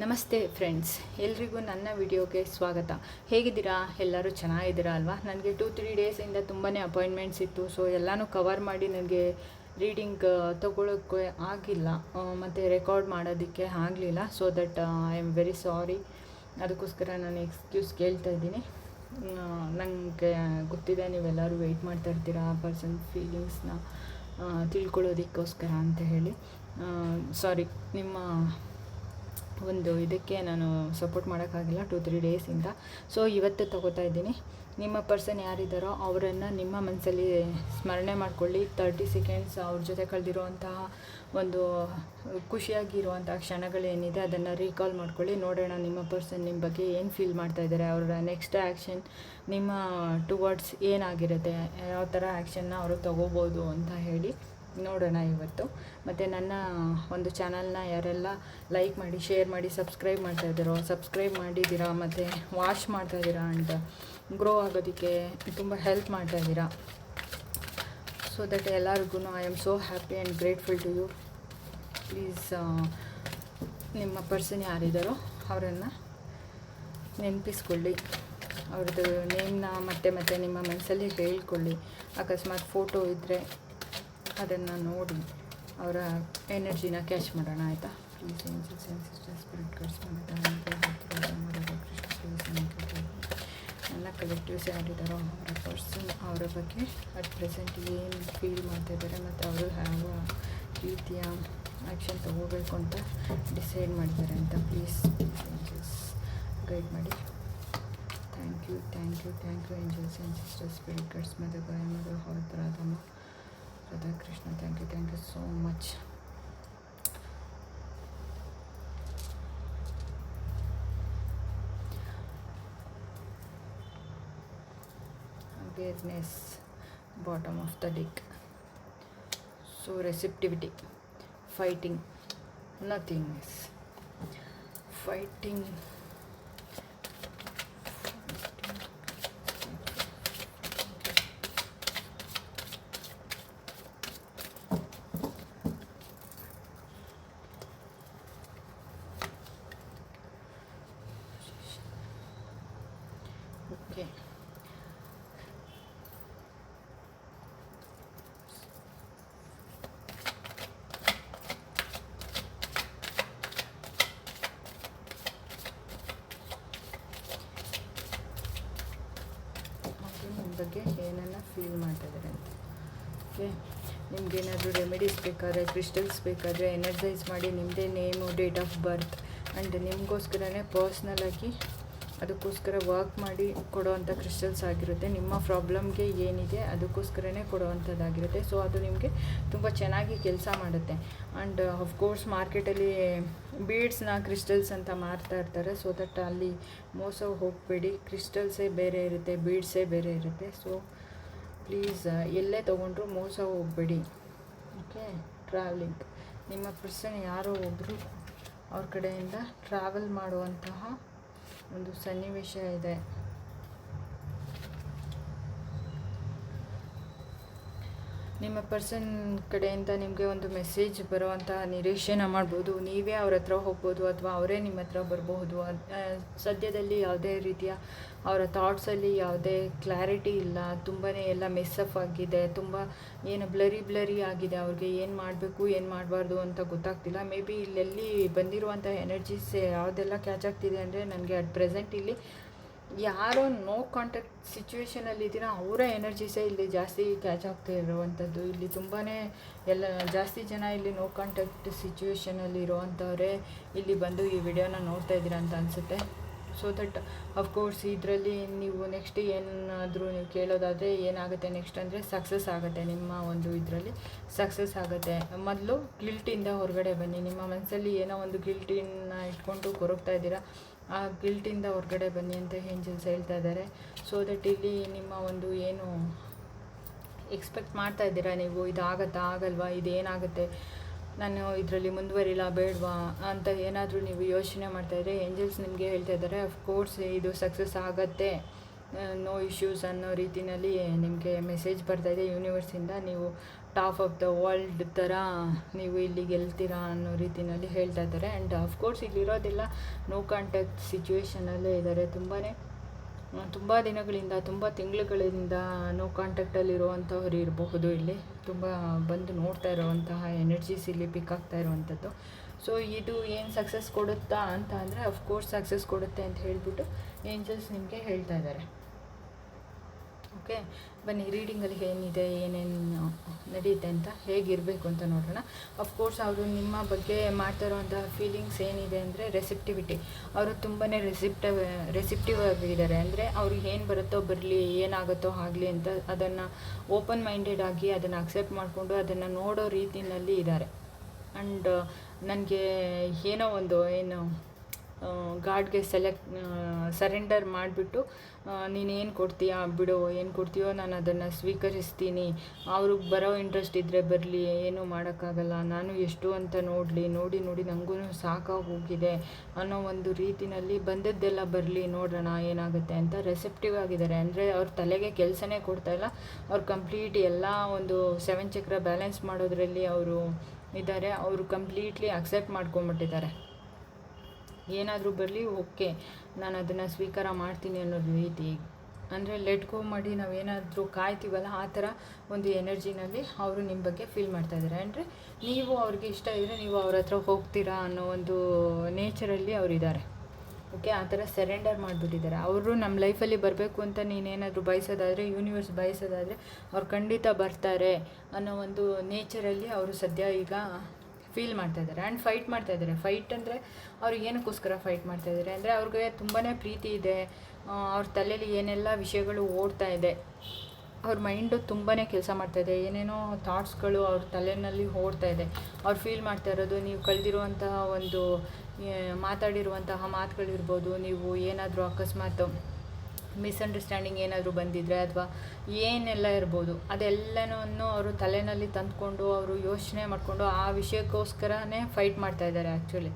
ನಮಸ್ತೆ ಫ್ರೆಂಡ್ಸ್, ಎಲ್ರಿಗೂ ನನ್ನ ವಿಡಿಯೋಗೆ ಸ್ವಾಗತ. ಹೇಗಿದ್ದೀರಾ? ಎಲ್ಲರೂ ಚೆನ್ನಾಗಿದ್ದೀರಾ ಅಲ್ವಾ? ನನಗೆ ಟೂ ತ್ರೀ ಡೇಸಿಂದ ತುಂಬಾ ಅಪಾಯಿಂಟ್ಮೆಂಟ್ಸ್ ಇತ್ತು. ಸೊ ಎಲ್ಲನೂ ಕವರ್ ಮಾಡಿ ನನಗೆ ರೀಡಿಂಗ್ ತಗೊಳ್ಳೋಕ್ಕೆ ಆಗಿಲ್ಲ. ಮತ್ತು ರೆಕಾರ್ಡ್ ಮಾಡೋದಕ್ಕೆ ಆಗಲಿಲ್ಲ. So that I am very sorry ಅದಕ್ಕೋಸ್ಕರ ನಾನು ಎಕ್ಸ್ಕ್ಯೂಸ್ ಕೇಳ್ತಾ ಇದ್ದೀನಿ. ನನಗೆ ಗೊತ್ತಿದೆ ನೀವೆಲ್ಲರೂ ವೆಯ್ಟ್ ಮಾಡ್ತಾ ಇರ್ತೀರಾ ಪರ್ಸನ್ ಫೀಲಿಂಗ್ಸ್ನ ತಿಳ್ಕೊಳ್ಳೋದಕ್ಕೋಸ್ಕರ ಅಂತ ಹೇಳಿ. ಸಾರಿ ನಿಮ್ಮ ಒಂದು ಇದಕ್ಕೆ ನಾನು ಸಪೋರ್ಟ್ ಮಾಡೋಕ್ಕಾಗಿಲ್ಲ ಟು ತ್ರೀ ಡೇಸಿಂದ ಸೊ ಇವತ್ತು ತಗೋತಾ ಇದ್ದೀನಿ. ನಿಮ್ಮ ಪರ್ಸನ್ ಯಾರಿದ್ದಾರೋ ಅವರನ್ನು ನಿಮ್ಮ ಮನಸ್ಸಲ್ಲಿ ಸ್ಮರಣೆ ಮಾಡ್ಕೊಳ್ಳಿ. ತರ್ಟಿ ಸೆಕೆಂಡ್ಸ್ ಅವ್ರ ಜೊತೆ ಕಳೆದಿರುವಂತಹ ಒಂದು ಖುಷಿಯಾಗಿರುವಂಥ ಕ್ಷಣಗಳೇನಿದೆ, ಅದನ್ನು ರೀಕಾಲ್ ಮಾಡ್ಕೊಳ್ಳಿ. ನೋಡೋಣ ನಿಮ್ಮ ಪರ್ಸನ್ ನಿಮ್ಮ ಬಗ್ಗೆ ಏನು ಫೀಲ್ ಮಾಡ್ತಾ ಇದ್ದಾರೆ ಅವರ ನೆಕ್ಸ್ಟ್ ಆ್ಯಕ್ಷನ್ ನಿಮ್ಮ ಟುವರ್ಡ್ಸ್ ಏನಾಗಿರುತ್ತೆ, ಯಾವ ಥರ ಆ್ಯಕ್ಷನ್ನ ಅವರು ತಗೋಬೋದು ಅಂತ ಹೇಳಿ. ನೋಡೋಣ ಇವತ್ತು. ಮತ್ತು ನನ್ನ ಒಂದು ಚಾನಲ್ನ ಯಾರೆಲ್ಲ ಲೈಕ್ ಮಾಡಿ ಶೇರ್ ಮಾಡಿ ಸಬ್ಸ್ಕ್ರೈಬ್ ಮಾಡ್ತಾ ಇದ್ದೀರೋ ಸಬ್ಸ್ಕ್ರೈಬ್ ಮಾಡಿದ್ದೀರಾ, ಮತ್ತು ವಾಚ್ ಮಾಡ್ತಾ ಇದ್ದೀರಾ ಆ್ಯಂಡ್ ಗ್ರೋ ಆಗೋದಕ್ಕೆ ತುಂಬ ಹೆಲ್ಪ್ ಮಾಡ್ತಾ ಇದ್ದೀರಾ. ಸೊ ದಟ್ ಎಲ್ಲರಿಗೂ I am so happy and grateful to you please ನಿಮ್ಮ ಪರ್ಸನ್ ಯಾರಿದ್ದಾರೋ ಅವರನ್ನು ನೆನಪಿಸ್ಕೊಳ್ಳಿ. ಅವ್ರದ್ದು ನೇಮ್ನ ಮತ್ತೆ ಮತ್ತೆ ನಿಮ್ಮ ಮನಸ್ಸಲ್ಲಿ ಹೇಳ್ಕೊಳ್ಳಿ. ಅಕಸ್ಮಾತ್ ಫೋಟೋ ಇದ್ದರೆ ಅದನ್ನು ನೋಡಿ ಅವರ ಎನರ್ಜಿನ ಕ್ಯಾಚ್ ಮಾಡೋಣ, ಆಯಿತಾ? ಎಲ್ಲ ಕಲೆಕ್ಟಿವ್ಸ್ ಯಾರಿದ್ದಾರೋ ಅವರ ಪರ್ಸನ್ ಅವರ ಬಗ್ಗೆ ಅಟ್ ಪ್ರೆಸೆಂಟ್ ಏನು ಫೀಲ್ ಮಾಡ್ತಾ ಇದ್ದಾರೆ ಮತ್ತು ಅವರು ಯಾವ ರೀತಿಯ ಆ್ಯಕ್ಷನ್ ತೊಗೋಬೇಕು ಅಂತ ಡಿಸೈಡ್ ಮಾಡಿದ್ದಾರೆ ಅಂತ ಪ್ಲೀಸ್ ಏಂಜಲ್ಸ್ ಗೈಡ್ ಮಾಡಿ. Thank you thank you thank you angels and sister spirit cards ಮತ್ತು ಗಾಯ ಮಧು ಹೊರತರಾದಮ್ಮ Krishna, thank you, thank you so much. Awareness, bottom of the deck. So, receptivity, fighting, nothingness, fighting. ನಿಮ್ಗೇನಾದರೂ remedies ಬೇಕಾದ್ರೆ crystals ಬೇಕಾದರೆ energise ಮಾಡಿ ನಿಮ್ಮದೇ name date of birth and ನಿಮಗೋಸ್ಕರನೇ ಪರ್ಸ್ನಲಾಗಿ ಅದಕ್ಕೋಸ್ಕರ ವರ್ಕ್ ಮಾಡಿ ಕೊಡೋವಂಥ ಕ್ರಿಸ್ಟಲ್ಸ್ ಆಗಿರುತ್ತೆ. ನಿಮ್ಮ ಪ್ರಾಬ್ಲಮ್ಗೆ ಏನಿದೆ ಅದಕ್ಕೋಸ್ಕರನೇ ಕೊಡುವಂಥದ್ದಾಗಿರುತ್ತೆ ಸೊ ಅದು ನಿಮಗೆ ತುಂಬ ಚೆನ್ನಾಗಿ ಕೆಲಸ ಮಾಡುತ್ತೆ. ಆ್ಯಂಡ್ ಅಫ್ಕೋರ್ಸ್ ಮಾರ್ಕೆಟಲ್ಲಿ ಬೀಡ್ಸ್ನ ಕ್ರಿಸ್ಟಲ್ಸ್ ಅಂತ ಮಾರ್ತಾ ಇರ್ತಾರೆ. ಸೊ ದಟ್ ಅಲ್ಲಿ ಮೋಸ ಹೋಗಬೇಡಿ. ಕ್ರಿಸ್ಟಲ್ಸೇ ಬೇರೆ ಇರುತ್ತೆ ಬೀಡ್ಸೇ ಬೇರೆ ಇರುತ್ತೆ. ಸೊ ಪ್ಲೀಸ್ ಎಲ್ಲೇ ತೊಗೊಂಡ್ರು ಮೋಸ ಹೋಗಬೇಡಿ. ಓಕೆ ಟ್ರಾವೆಲಿಂಗ್ ನಿಮ್ಮ ಪರ್ಸನ್ ಯಾರೋ ಒಬ್ಬರು ಅವ್ರ ಕಡೆಯಿಂದ ಟ್ರಾವೆಲ್ ಮಾಡುವಂತಹ ಒಂದು ಸನ್ನಿವೇಶ ಇದೆ. ನಿಮ್ಮ ಪರ್ಸನ್ ಕಡೆಯಿಂದ ನಿಮಗೆ ಒಂದು ಮೆಸೇಜ್ ಬರುವಂತಹ ನಿರೀಕ್ಷೆನ ಮಾಡ್ಬೋದು. ನೀವೇ ಅವ್ರ ಹತ್ರ ಹೋಗ್ಬೋದು ಅಥವಾ ಅವರೇ ನಿಮ್ಮ ಹತ್ರ ಬರಬಹುದು. ಸದ್ಯದಲ್ಲಿ ಯಾವುದೇ ರೀತಿಯ ಅವರ ಥಾಟ್ಸಲ್ಲಿ ಯಾವುದೇ ಕ್ಲಾರಿಟಿ ಇಲ್ಲ. ತುಂಬಾ ಎಲ್ಲ ಮೆಸ್ಸಫ್ ಆಗಿದೆ. ತುಂಬ ಏನು ಬ್ಲರಿ ಬ್ಲರಿ ಆಗಿದೆ. ಅವ್ರಿಗೆ ಏನು ಮಾಡಬೇಕು, ಏನು ಮಾಡಬಾರ್ದು ಅಂತ ಗೊತ್ತಾಗ್ತಿಲ್ಲ. ಮೇ ಬಿ ಇಲ್ಲೆಲ್ಲಿ ಬಂದಿರುವಂಥ ಎನರ್ಜೀಸ್ ಯಾವುದೆಲ್ಲ ಕ್ಯಾಚ್ ಆಗ್ತಿದೆ ಅಂದರೆ ನನಗೆ ಅಟ್ ಪ್ರೆಸೆಂಟ್ ಇಲ್ಲಿ ಯಾರೋ ನೋ ಕಾಂಟ್ಯಾಕ್ಟ್ ಸಿಚುವೇಶನಲ್ಲಿ ಇದ್ದೀರಾ, ಅವರ ಎನರ್ಜೀಸೇ ಇಲ್ಲಿ ಜಾಸ್ತಿ ಕ್ಯಾಚ್ ಆಗ್ತಾ ಇರುವಂಥದ್ದು. ಇಲ್ಲಿ ತುಂಬಾ ಎಲ್ಲ, ಜಾಸ್ತಿ ಜನ ಇಲ್ಲಿ ನೋ ಕಾಂಟ್ಯಾಕ್ಟ್ ಸಿಚುವೇಶನಲ್ಲಿ ಇರುವಂಥವ್ರೆ, ಇಲ್ಲಿ ಬಂದು ಈ ವಿಡಿಯೋನ ನೋಡ್ತಾ ಇದ್ದೀರಾ ಅಂತ ಅನಿಸುತ್ತೆ. ಸೊ ದಟ್ ಅಫ್ಕೋರ್ಸ್ ಇದರಲ್ಲಿ ನೀವು ನೆಕ್ಸ್ಟ್ ಏನಾದರೂ ನೀವು ಕೇಳೋದಾದರೆ ಏನಾಗುತ್ತೆ ನೆಕ್ಸ್ಟ್ ಅಂದರೆ ಸಕ್ಸಸ್ ಆಗುತ್ತೆ ನಿಮ್ಮ ಒಂದು ಇದರಲ್ಲಿ. ಸಕ್ಸಸ್ ಆಗುತ್ತೆ. ಮೊದಲು ಗಿಲ್ಟಿಂದ ಹೊರಗಡೆ ಬನ್ನಿ. ನಿಮ್ಮ ಮನಸ್ಸಲ್ಲಿ ಏನೋ ಒಂದು ಗಿಲ್ಟಿನ ಇಟ್ಕೊಂಡು ಕೊರಗ್ತಾ ಇದ್ದೀರಾ, ಆ ಗಿಲ್ಟಿಂದ ಹೊರಗಡೆ ಬನ್ನಿ ಅಂತ ಏಂಜಲ್ಸ್ ಹೇಳ್ತಾ ಇದ್ದಾರೆ. ಸೊ ದಟ್ ಇಲ್ಲಿ ನಿಮ್ಮ ಒಂದು ಏನು ಎಕ್ಸ್ಪೆಕ್ಟ್ ಮಾಡ್ತಾ ಇದ್ದೀರಾ ನೀವು? ಇದಾಗತ್ತಾ? ಆಗಲ್ವಾ? ಇದೇನಾಗುತ್ತೆ? ನಾನು ಇದರಲ್ಲಿ ಮುಂದುವರಿಲ್ಲ ಬೇಡವಾ ಅಂತ ಏನಾದರೂ ನೀವು ಯೋಚನೆ ಮಾಡ್ತಾಯಿದ್ರೆ ಏಂಜಲ್ಸ್ ನಿಮಗೆ ಹೇಳ್ತಾ ಇದ್ದಾರೆ ಅಫ್ಕೋರ್ಸ್ ಇದು ಸಕ್ಸಸ್ ಆಗತ್ತೆ. ನೋ ಇಶ್ಯೂಸ್ ಅನ್ನೋ ರೀತಿಯಲ್ಲಿ ನಿಮಗೆ ಮೆಸೇಜ್ ಬರ್ತಾಯಿದೆ ಯೂನಿವರ್ಸಿಂದ ನೀವು ಟಾಪ್ ಆಫ್ ದ ವರ್ಲ್ಡ್ ಥರ ನೀವು ಇಲ್ಲಿ ಗೆಲ್ತೀರಾ ಅನ್ನೋ ರೀತಿಯಲ್ಲಿ ಹೇಳ್ತಾ ಇದ್ದಾರೆ. ಆ್ಯಂಡ್ ಅಫ್ಕೋರ್ಸ್ ಇಲ್ಲಿರೋದೆಲ್ಲ ನೋ ಕಾಂಟ್ಯಾಕ್ಟ್ ಸಿಚುವೇಶನಲ್ಲೇ ಇದ್ದಾರೆ. ತುಂಬಾ ತುಂಬ ದಿನಗಳಿಂದ, ತುಂಬ ತಿಂಗಳುಗಳಿಂದ ನೋ ಕಾಂಟ್ಯಾಕ್ಟಲ್ಲಿರುವಂಥವ್ರು ಇರಬಹುದು ಇಲ್ಲಿ. ತುಂಬ ಬಂದು ನೋಡ್ತಾ ಇರುವಂತಹ ಎನರ್ಜೀಸ್ ಇಲ್ಲಿ ಪಿಕ್ ಆಗ್ತಾ ಇರುವಂಥದ್ದು ಸೊ ಇದು ಏನು ಸಕ್ಸಸ್ ಕೊಡುತ್ತಾ ಅಂತ ಅಂದರೆ ಅಫ್ಕೋರ್ಸ್ ಸಕ್ಸಸ್ ಕೊಡುತ್ತೆ ಅಂತ ಹೇಳಿಬಿಟ್ಟು ಏಂಜಲ್ಸ್ ನಿಮಗೆ ಹೇಳ್ತಾ ಇದ್ದಾರೆ. ಓಕೆ ಬನ್ನಿ ರೀಡಿಂಗಲ್ಲಿ ಏನಿದೆ, ಏನೇನು ನಡೆಯುತ್ತೆ ಅಂತ ಹೇಗಿರಬೇಕು ಅಂತ ನೋಡೋಣ. ಅಫ್ಕೋರ್ಸ್ ಅವರು ನಿಮ್ಮ ಬಗ್ಗೆ ಮಾಡ್ತಾ ಇರೋವಂಥ ಫೀಲಿಂಗ್ಸ್ ಏನಿದೆ ಅಂದರೆ ರೆಸಿಪ್ಟಿವಿಟಿ ಅವರು ತುಂಬಾ ರೆಸಿಪ್ಟಿವ್ ರೆಸಿಪ್ಟಿವ್ ಆಗಿದ್ದಾರೆ. ಅಂದರೆ ಅವ್ರಿಗೆ ಏನು ಬರುತ್ತೋ ಬರಲಿ, ಏನಾಗುತ್ತೋ ಆಗಲಿ ಅಂತ ಅದನ್ನು ಓಪನ್ ಮೈಂಡೆಡ್ ಆಗಿ ಅದನ್ನು ಅಕ್ಸೆಪ್ಟ್ ಮಾಡಿಕೊಂಡು ಅದನ್ನು ನೋಡೋ ರೀತಿಯಲ್ಲಿ ಇದ್ದಾರೆ. ಆ್ಯಂಡ್ ನನಗೆ ಏನೋ ಒಂದು, ಏನು ಗಾಡ್ಗೆ ಸೆಲೆಕ್ಟ್ ಸರೆಂಡರ್ ಮಾಡಿಬಿಟ್ಟು ನೀನೇನು ಕೊಡ್ತೀಯಾ ಬಿಡು, ಏನು ಕೊಡ್ತೀಯೋ ನಾನು ಅದನ್ನು ಸ್ವೀಕರಿಸ್ತೀನಿ. ಅವ್ರಿಗೆ ಬರೋ ಇಂಟ್ರೆಸ್ಟ್ ಇದ್ದರೆ ಬರಲಿ, ಏನೂ ಮಾಡೋಕ್ಕಾಗಲ್ಲ. ನಾನು ಎಷ್ಟು ಅಂತ ನೋಡಲಿ, ನೋಡಿ ನೋಡಿ ನನಗೂ ಸಾಕಾಗಿ ಹೋಗಿದೆ ಅನ್ನೋ ಒಂದು ರೀತಿನಲ್ಲಿ ಬಂದದ್ದೆಲ್ಲ ಬರಲಿ, ನೋಡೋಣ ಏನಾಗುತ್ತೆ ಅಂತ ರೆಸೆಪ್ಟಿವ್ ಆಗಿದ್ದಾರೆ. ಅಂದರೆ ಅವ್ರ ತಲೆಗೆ ಕೆಲಸನೇ ಕೊಡ್ತಾಯಿಲ್ಲ ಅವ್ರು ಕಂಪ್ಲೀಟ್ ಎಲ್ಲ ಒಂದು ಸೆವೆನ್ ಚಕ್ರ ಬ್ಯಾಲೆನ್ಸ್ ಮಾಡೋದ್ರಲ್ಲಿ ಅವರು ಇದ್ದಾರೆ. ಅವರು ಕಂಪ್ಲೀಟ್ಲಿ ಅಕ್ಸೆಪ್ಟ್ ಮಾಡ್ಕೊಂಬಿಟ್ಟಿದ್ದಾರೆ. ಏನಾದರೂ ಬರಲಿ, ಓಕೆ. ನಾನು ಅದನ್ನು ಸ್ವೀಕಾರ ಮಾಡ್ತೀನಿ ಅನ್ನೋ ರೀತಿ. ಅಂದರೆ ಲೆಟ್ ಗೋ ಮಾಡಿ ನಾವು ಏನಾದರೂ ಕಾಯ್ತೀವಲ್ಲ, ಆ ಥರ ಒಂದು ಎನರ್ಜಿನಲ್ಲಿ ಅವರು ನಿಮ್ಮ ಬಗ್ಗೆ ಫೀಲ್ ಮಾಡ್ತಾ ಇದ್ದಾರೆ ಅಂದರೆ ನೀವು ಅವ್ರಿಗೆ ಇಷ್ಟ ಇದ್ದರೆ ನೀವು ಅವ್ರ ಹತ್ರ ಹೋಗ್ತೀರಾ ಅನ್ನೋ ಒಂದು ನೇಚರಲ್ಲಿ ಅವರಿದ್ದಾರೆ ಓಕೆ ಆ ಥರ ಸರೆಂಡರ್ ಮಾಡಿಬಿಟ್ಟಿದ್ದಾರೆ. ಅವರು ನಮ್ಮ ಲೈಫಲ್ಲಿ ಬರಬೇಕು ಅಂತ ನೀನೇನಾದರೂ ಬಯಸೋದಾದರೆ ಯೂನಿವರ್ಸ್ ಬಯಸೋದಾದರೆ ಅವ್ರು ಖಂಡಿತ ಬರ್ತಾರೆ ಅನ್ನೋ ಒಂದು ನೇಚರಲ್ಲಿ ಅವರು ಸದ್ಯ ಈಗ ಫೀಲ್ ಮಾಡ್ತಾ ಇದ್ದಾರೆ ಆ್ಯಂಡ್ ಫೈಟ್ ಮಾಡ್ತಾ ಇದ್ದಾರೆ. ಫೈಟ್ ಅಂದರೆ ಅವ್ರು ಏನಕ್ಕೋಸ್ಕರ ಫೈಟ್ ಮಾಡ್ತಾ ಇದ್ದಾರೆ? ಅಂದರೆ ಅವ್ರಿಗೆ ತುಂಬಾ ಪ್ರೀತಿ ಇದೆ. ಅವ್ರ ತಲೆಯಲ್ಲಿ ಏನೆಲ್ಲ ವಿಷಯಗಳು ಓಡ್ತಾ ಇದೆ. ಅವ್ರ ಮೈಂಡು ತುಂಬಾ ಕೆಲಸ ಮಾಡ್ತಾಯಿದೆ ಏನೇನೋ ಥಾಟ್ಸ್ಗಳು ಅವ್ರ ತಲೆಯಲ್ಲಿ ಓಡ್ತಾ ಇದೆ. ಅವ್ರು ಫೀಲ್ ಮಾಡ್ತಾ ಇರೋದು, ನೀವು ಕಳೆದಿರುವಂತಹ ಒಂದು ಮಾತಾಡಿರುವಂತಹ ಮಾತುಗಳಿರ್ಬೋದು, ನೀವು ಏನಾದರೂ ಅಕಸ್ಮಾತ್ ಮಿಸ್ಅಂಡರ್ಸ್ಟ್ಯಾಂಡಿಂಗ್ ಏನಾದರೂ ಬಂದಿದ್ರೆ ಅಥವಾ ಏನೆಲ್ಲ ಇರ್ಬೋದು ಅದೆಲ್ಲನೂ ಅವರು ತಲೆಯಲ್ಲಿ ತಂದುಕೊಂಡು ಅವರು ಯೋಚನೆ ಮಾಡಿಕೊಂಡು ಆ ವಿಷಯಕ್ಕೋಸ್ಕರನೇ ಫೈಟ್ ಮಾಡ್ತಾ ಇದ್ದಾರೆ ಆ್ಯಕ್ಚುಲಿ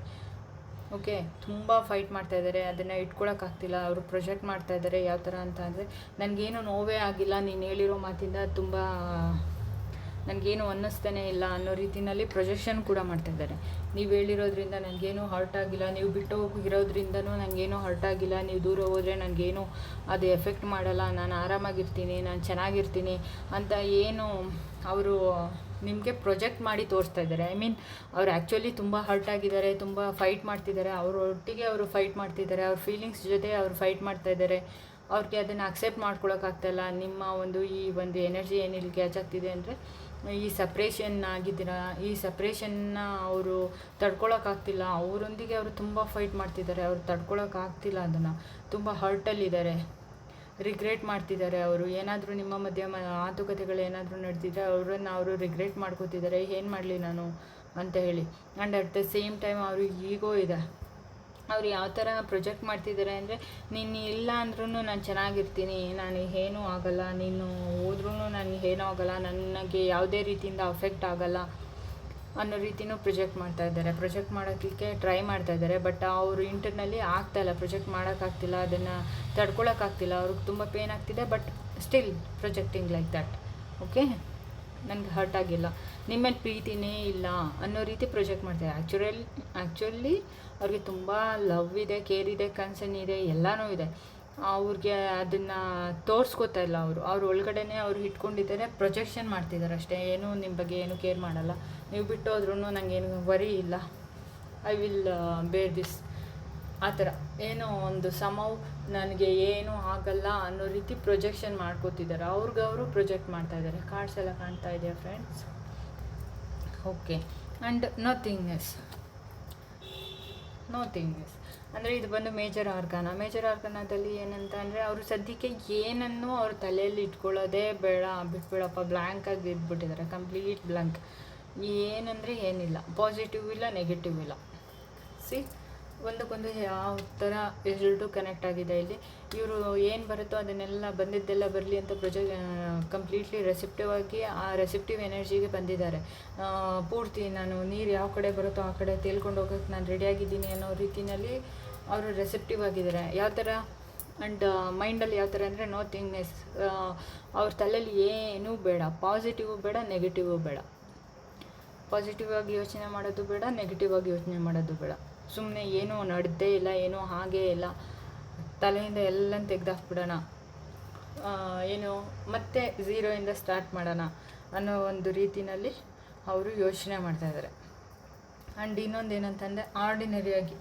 ಓಕೆ ತುಂಬ ಫೈಟ್ ಮಾಡ್ತಾ ಇದ್ದಾರೆ, ಅದನ್ನು ಇಟ್ಕೊಳಕ್ಕಾಗ್ತಿಲ್ಲ, ಅವರು ಪ್ರೊಜೆಕ್ಟ್ ಮಾಡ್ತಾ ಇದ್ದಾರೆ ಯಾವ ಥರ ಅಂತ ಅಂದರೆ, ನನಗೇನು ನೋವೇ ಆಗಿಲ್ಲ, ನೀನು ಹೇಳಿರೋ ಮಾತಿಂದ ತುಂಬ ನನಗೇನು ಅನ್ನಿಸ್ತಾನೆ ಇಲ್ಲ ಅನ್ನೋ ರೀತಿಯಲ್ಲಿ ಪ್ರೊಜೆಕ್ಷನ್ ಕೂಡ ಮಾಡ್ತಾ ಇದ್ದಾರೆ. ನೀವು ಹೇಳಿರೋದ್ರಿಂದ ನನಗೇನು ಹರ್ಟ್ ಆಗಿಲ್ಲ, ನೀವು ಬಿಟ್ಟು ಹೋಗಿರೋದ್ರಿಂದನೂ ನನಗೇನು ಹರ್ಟ್ ಆಗಿಲ್ಲ, ನೀವು ದೂರ ಹೋದರೆ ನನಗೇನು ಅದು ಎಫೆಕ್ಟ್ ಮಾಡಲ್ಲ, ನಾನು ಆರಾಮಾಗಿರ್ತೀನಿ, ನಾನು ಚೆನ್ನಾಗಿರ್ತೀನಿ ಅಂತ ಏನು ಅವರು ನಿಮಗೆ ಪ್ರೊಜೆಕ್ಟ್ ಮಾಡಿ ತೋರಿಸ್ತಾ ಇದ್ದಾರೆ. ಐ ಮೀನ್ ಅವ್ರು ಆ್ಯಕ್ಚುಲಿ ತುಂಬ ಹರ್ಟ್ ಆಗಿದ್ದಾರೆ, ತುಂಬ ಫೈಟ್ ಮಾಡ್ತಿದ್ದಾರೆ. ಅವ್ರ ಒಟ್ಟಿಗೆ ಅವರು ಫೈಟ್ ಮಾಡ್ತಿದ್ದಾರೆ. ಅವ್ರ ಫೀಲಿಂಗ್ಸ್ ಜೊತೆ ಅವರು ಫೈಟ್ ಮಾಡ್ತಾ ಇದ್ದಾರೆ. ಅವ್ರಿಗೆ ಅದನ್ನು ಅಕ್ಸೆಪ್ಟ್ ಮಾಡ್ಕೊಳ್ಳೋಕ್ಕಾಗ್ತಾಯಿಲ್ಲ ನಿಮ್ಮ ಒಂದು ಈ ಒಂದು ಎನರ್ಜಿ ಏನಿಲ್ಲಿ ಕ್ಯಾಚ್ ಆಗ್ತಿದೆ ಅಂದರೆ ಈ ಸಪ್ರೇಷನ್ ಆಗಿದ್ದೀರಾ? ಈ ಸಪ್ರೇಷನ್ನ ಅವರು ತಡ್ಕೊಳಕ್ಕಾಗ್ತಿಲ್ಲ. ಅವರೊಂದಿಗೆ ಅವರು ತುಂಬ ಫೈಟ್ ಮಾಡ್ತಿದ್ದಾರೆ. ಅವ್ರು ತಡ್ಕೊಳಕ್ಕಾಗ್ತಿಲ್ಲ ಅದನ್ನು. ತುಂಬ ಹರ್ಟಲ್ಲಿದ್ದಾರೆ ರಿಗ್ರೆಟ್ ಮಾಡ್ತಿದ್ದಾರೆ ಅವರು. ಏನಾದರೂ ನಿಮ್ಮ ಮಧ್ಯ ಮಾತುಕತೆಗಳು ಏನಾದರೂ ನಡೆದಿದ್ರೆ ಅವರನ್ನು ಅವರು ರಿಗ್ರೆಟ್ ಮಾಡ್ಕೋತಿದ್ದಾರೆ. ಏನು ಮಾಡಲಿ ನಾನು? ಅಂತ ಹೇಳಿ. And at the same time ಅವ್ರಿಗೆ ಈಗೋ ಇದೆ. ಅವ್ರು ಯಾವ ಥರ ಪ್ರೊಜೆಕ್ಟ್ ಮಾಡ್ತಿದ್ದಾರೆ ಅಂದರೆ, ನೀನು ಇಲ್ಲ ಅಂದ್ರೂ ನಾನು ಚೆನ್ನಾಗಿರ್ತೀನಿ, ನಾನು ಏನೂ ಆಗಲ್ಲ, ನೀನು ಹೋದ್ರೂ ನಾನು ಏನೂ ಆಗಲ್ಲ, ನನಗೆ ಯಾವುದೇ ರೀತಿಯಿಂದ ಅಫೆಕ್ಟ್ ಆಗಲ್ಲ ಅನ್ನೋ ರೀತಿಯೂ ಪ್ರೊಜೆಕ್ಟ್ ಮಾಡ್ತಾ ಇದ್ದಾರೆ ಪ್ರೊಜೆಕ್ಟ್ ಮಾಡೋಕ್ಕೆ ಟ್ರೈ ಮಾಡ್ತಾ ಇದ್ದಾರೆ ಬಟ್ ಅವರು ಇಂಟರ್ನಲ್ಲಿ ಆಗ್ತಾಯಿಲ್ಲ ಪ್ರೊಜೆಕ್ಟ್ ಮಾಡೋಕ್ಕಾಗ್ತಿಲ್ಲ ಅದನ್ನು ತಡ್ಕೊಳಕ್ಕಾಗ್ತಿಲ್ಲ ಅವ್ರಿಗೆ ತುಂಬ ಪೇನ್ ಆಗ್ತಿದೆ but still projecting like that okay ನನಗೆ ಹರ್ಟ್ ಆಗಿಲ್ಲ. ನಿಮ್ಮಲ್ಲಿ ಪ್ರೀತಿನೇ ಇಲ್ಲ ಅನ್ನೋ ರೀತಿ ಪ್ರೊಜೆಕ್ಟ್ ಮಾಡ್ತಾರೆ ಆ್ಯಕ್ಚುರಲ್ ಆ್ಯಕ್ಚುಲಿ ಅವ್ರಿಗೆ ತುಂಬ ಲವ್ ಇದೆ ಕೇರ್ ಇದೆ ಕನ್ಸರ್ನ್ ಇದೆ, ಎಲ್ಲನೂ ಇದೆ. ಅವ್ರಿಗೆ ಅದನ್ನು ತೋರಿಸ್ಕೋತಾ ಇಲ್ಲ ಅವರು. ಅವ್ರ ಒಳಗಡೆನೇ ಅವ್ರು ಇಟ್ಕೊಂಡಿದ್ದಾರೆ ಪ್ರೊಜೆಕ್ಷನ್ ಮಾಡ್ತಿದ್ದಾರೆ ಅಷ್ಟೇ. ಏನೂ ನಿಮ್ಮ ಬಗ್ಗೆ ಏನು ಕೇರ್ ಮಾಡಲ್ಲ. ನೀವು ಬಿಟ್ಟು ಹೋದ್ರೂ ನನಗೇನು ವರಿ ಇಲ್ಲ. ಐ ವಿಲ್ ಬೇರ್ ದಿಸ್ ಆ ಥರ. ಏನೋ ಒಂದು ಸಮವ್ ನನಗೆ ಏನೂ ಆಗಲ್ಲ ಅನ್ನೋ ರೀತಿ ಪ್ರೊಜೆಕ್ಷನ್ ಮಾಡ್ಕೋತಿದ್ದಾರೆ. ಅವ್ರಿಗೆ ಅವರು ಪ್ರೊಜೆಕ್ಟ್ ಮಾಡ್ತಾ ಇದ್ದಾರೆ. ಕಾರ್ಡ್ಸ್ ಎಲ್ಲ ಕಾಣ್ತಾ ಇದೆಯಾ friends okay and nothingness nothingness ಅಂದರೆ ಇದು ಬಂದು ಮೇಜರ್ ಆರ್ಗಾನ ಮೇಜರ್ ಆರ್ಗಾನದಲ್ಲಿ ಏನಂತ ಅಂದರೆ ಅವರು ಸದ್ಯಕ್ಕೆ ಏನನ್ನು ಅವ್ರ ತಲೆಯಲ್ಲಿ ಇಟ್ಕೊಳ್ಳೋದೇ ಬೇಡ, ಬಿಟ್ಬಿಡಪ್ಪ ಬ್ಲ್ಯಾಂಕಾಗಿ ಇದ್ಬಿಟ್ಟಿದ್ದಾರೆ ಕಂಪ್ಲೀಟ್ ಬ್ಲ್ಯಾಂಕ್ ಏನಂದರೆ ಏನಿಲ್ಲ. ಪಾಸಿಟಿವ್ ಇಲ್ಲ ನೆಗೆಟಿವ್ ಇಲ್ಲ. ಸಿ ಒಂದಕ್ಕೊಂದು ಯಾವ ಥರ ಎರಡು ಕನೆಕ್ಟ್ ಆಗಿದೆ ಇಲ್ಲಿ. ಇವರು ಏನು ಬರುತ್ತೋ ಅದನ್ನೆಲ್ಲ ಬಂದಿದ್ದೆಲ್ಲ ಬರಲಿ ಅಂತ ಪ್ರೊಜೆಕ್ಟ್ ಕಂಪ್ಲೀಟ್ಲಿ ರೆಸಿಪ್ಟಿವ್ ಆಗಿ ಆ ರೆಸಿಪ್ಟಿವ್ ಎನರ್ಜಿಗೆ ಬಂದಿದ್ದಾರೆ. ಪೂರ್ತಿ ನಾನು ನೀರು ಯಾವ ಕಡೆ ಬರುತ್ತೋ ಆ ಕಡೆ ತೇಲ್ಕೊಂಡು ಹೋಗೋಕ್ಕೆ ನಾನು ರೆಡಿಯಾಗಿದ್ದೀನಿ ಅನ್ನೋ ರೀತಿಯಲ್ಲಿ ಅವರು ರೆಸಿಪ್ಟಿವ್ ಆಗಿದ್ದಾರೆ. ಯಾವ ಥರ ಆ್ಯಂಡ್ ಮೈಂಡಲ್ಲಿ ಯಾವ ಥರ ಅಂದರೆ ನೋ ಥಿಂಗ್ನೆಸ್ ಅವ್ರ ತಲೆಯಲ್ಲಿ ಏನೂ ಬೇಡ. ಪಾಸಿಟಿವ್ ಬೇಡ ನೆಗೆಟಿವ್ ಬೇಡ. ಪಾಸಿಟಿವ್ ಆಗಿ ಯೋಚನೆ ಮಾಡೋದು ಬೇಡ ನೆಗೆಟಿವ್ ಆಗಿ ಯೋಚನೆ ಮಾಡೋದು ಬೇಡ. ಸುಮ್ಮನೆ ಏನೂ ನಡೆದೇ ಇಲ್ಲ, ಏನೋ ಹಾಗೇ ಇಲ್ಲ. ತಲೆಯಿಂದ ಎಲ್ಲ ತೆಗೆದಾಕ್ಬಿಡೋಣ. ಏನು, ಮತ್ತೆ ಝೀರೋಯಿಂದ ಸ್ಟಾರ್ಟ್ ಮಾಡೋಣ ಅನ್ನೋ ಒಂದು ರೀತಿನಲ್ಲಿ ಅವರು ಯೋಚನೆ ಮಾಡ್ತಾಯಿದ್ದಾರೆ ಆ್ಯಂಡ್ ಇನ್ನೊಂದು ಏನಂತಂದರೆ ಆರ್ಡಿನರಿಯಾಗಿ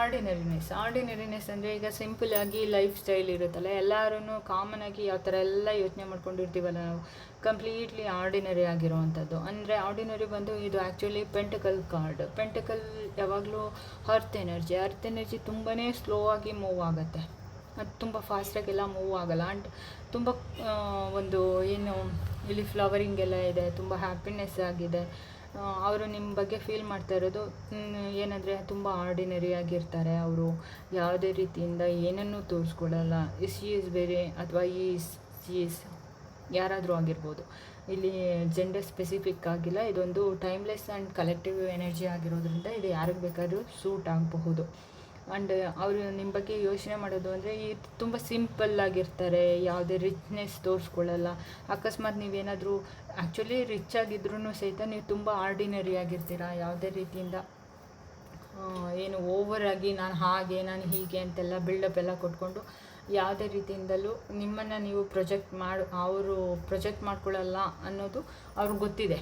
ಆರ್ಡಿನರಿನೆಸ್ ಆರ್ಡಿನರಿನೆಸ್ ಅಂದರೆ ಈಗ ಸಿಂಪಲ್ ಆಗಿ ಲೈಫ್ ಸ್ಟೈಲ್ ಇರುತ್ತಲ್ಲ ಎಲ್ಲರೂ ಕಾಮನ್ ಆಗಿ ಯಾವ ಥರ ಎಲ್ಲ ಯೋಚನೆ ಮಾಡ್ಕೊಂಡಿರ್ತೀವಲ್ಲ ನಾವು, ಕಂಪ್ಲೀಟ್ಲಿ ಆರ್ಡಿನರಿ ಆಗಿರುವಂಥದ್ದು. ಅಂದರೆ ಆರ್ಡಿನರಿ ಬಂದು ಇದು ಆ್ಯಕ್ಚುಲಿ ಪೆಂಟಕಲ್ ಕಾರ್ಡ್, ಪೆಂಟಕಲ್ ಯಾವಾಗಲೂ ಅರ್ತ್ ಎನರ್ಜಿ ಅರ್ತ್ ಎನರ್ಜಿ ತುಂಬಾ ಸ್ಲೋ ಆಗಿ ಮೂವ್ ಆಗುತ್ತೆ. ಅದು ತುಂಬ ಫಾಸ್ಟಾಗೆಲ್ಲ ಮೂವ್ ಆಗಲ್ಲ ಆ್ಯಂಡ್ ತುಂಬ ಒಂದು, ಏನು, ಇಲ್ಲಿ ಫ್ಲವರಿಂಗ್ ಎಲ್ಲ ಇದೆ, ತುಂಬ ಹ್ಯಾಪಿನೆಸ್ ಆಗಿದೆ. ಅವರು ನಿಮ್ಮ ಬಗ್ಗೆ ಫೀಲ್ ಮಾಡ್ತಾ ಇರೋದು ಏನಂದರೆ ತುಂಬ ಆರ್ಡಿನರಿ ಆಗಿರ್ತಾರೆ ಅವರು. ಯಾವುದೇ ರೀತಿಯಿಂದ ಏನನ್ನೂ ತೋರಿಸ್ಕೊಡಲ್ಲ ಇಸ್ ಈಸ್ ಬೇರೆ ಅಥವಾ ಈಸ್ ಸಿ ಯಾರಾದರೂ ಆಗಿರ್ಬೋದು. ಇಲ್ಲಿ ಜೆಂಡರ್ ಸ್ಪೆಸಿಫಿಕ್ ಆಗಿಲ್ಲ, ಇದೊಂದು ಟೈಮ್ಲೆಸ್ ಆ್ಯಂಡ್ ಕಲೆಕ್ಟಿವ್ ಎನರ್ಜಿ ಆಗಿರೋದ್ರಿಂದ ಇದು ಯಾರಿಗೆ ಬೇಕಾದರೂ ಸೂಟ್ ಆಗಬಹುದು. ಆ್ಯಂಡ್ ಅವರು ನಿಮ್ಮ ಬಗ್ಗೆ ಯೋಚನೆ ಮಾಡೋದು ಅಂದರೆ ಈ ತುಂಬ ಸಿಂಪಲ್ ಆಗಿರ್ತಾರೆ, ಯಾವುದೇ ರಿಚ್ನೆಸ್ ತೋರಿಸ್ಕೊಳ್ಳಲ್ಲ ಅಕಸ್ಮಾತ್ ನೀವೇನಾದರೂ ಆ್ಯಕ್ಚುಲಿ ರಿಚ್ ಆಗಿದ್ರೂ ಸಹಿತ ನೀವು ತುಂಬ ಆರ್ಡಿನರಿ ಆಗಿರ್ತೀರ? ಯಾವುದೇ ರೀತಿಯಿಂದ ಏನು ಓವರ್ ಆಗಿ ನಾನು ಹಾಗೆ, ನಾನು ಹೀಗೆ ಅಂತೆಲ್ಲ ಬಿಲ್ಡಪ್ ಎಲ್ಲ ಕೊಟ್ಕೊಂಡು ಯಾವುದೇ ರೀತಿಯಿಂದಲೂ ನಿಮ್ಮನ್ನು ನೀವು ಪ್ರೊಜೆಕ್ಟ್ ಮಾಡಿ, ಅವರು ಪ್ರೊಜೆಕ್ಟ್ ಮಾಡ್ಕೊಳ್ಳಲ್ಲ ಅನ್ನೋದು ಅವ್ರಿಗೆ ಗೊತ್ತಿದೆ.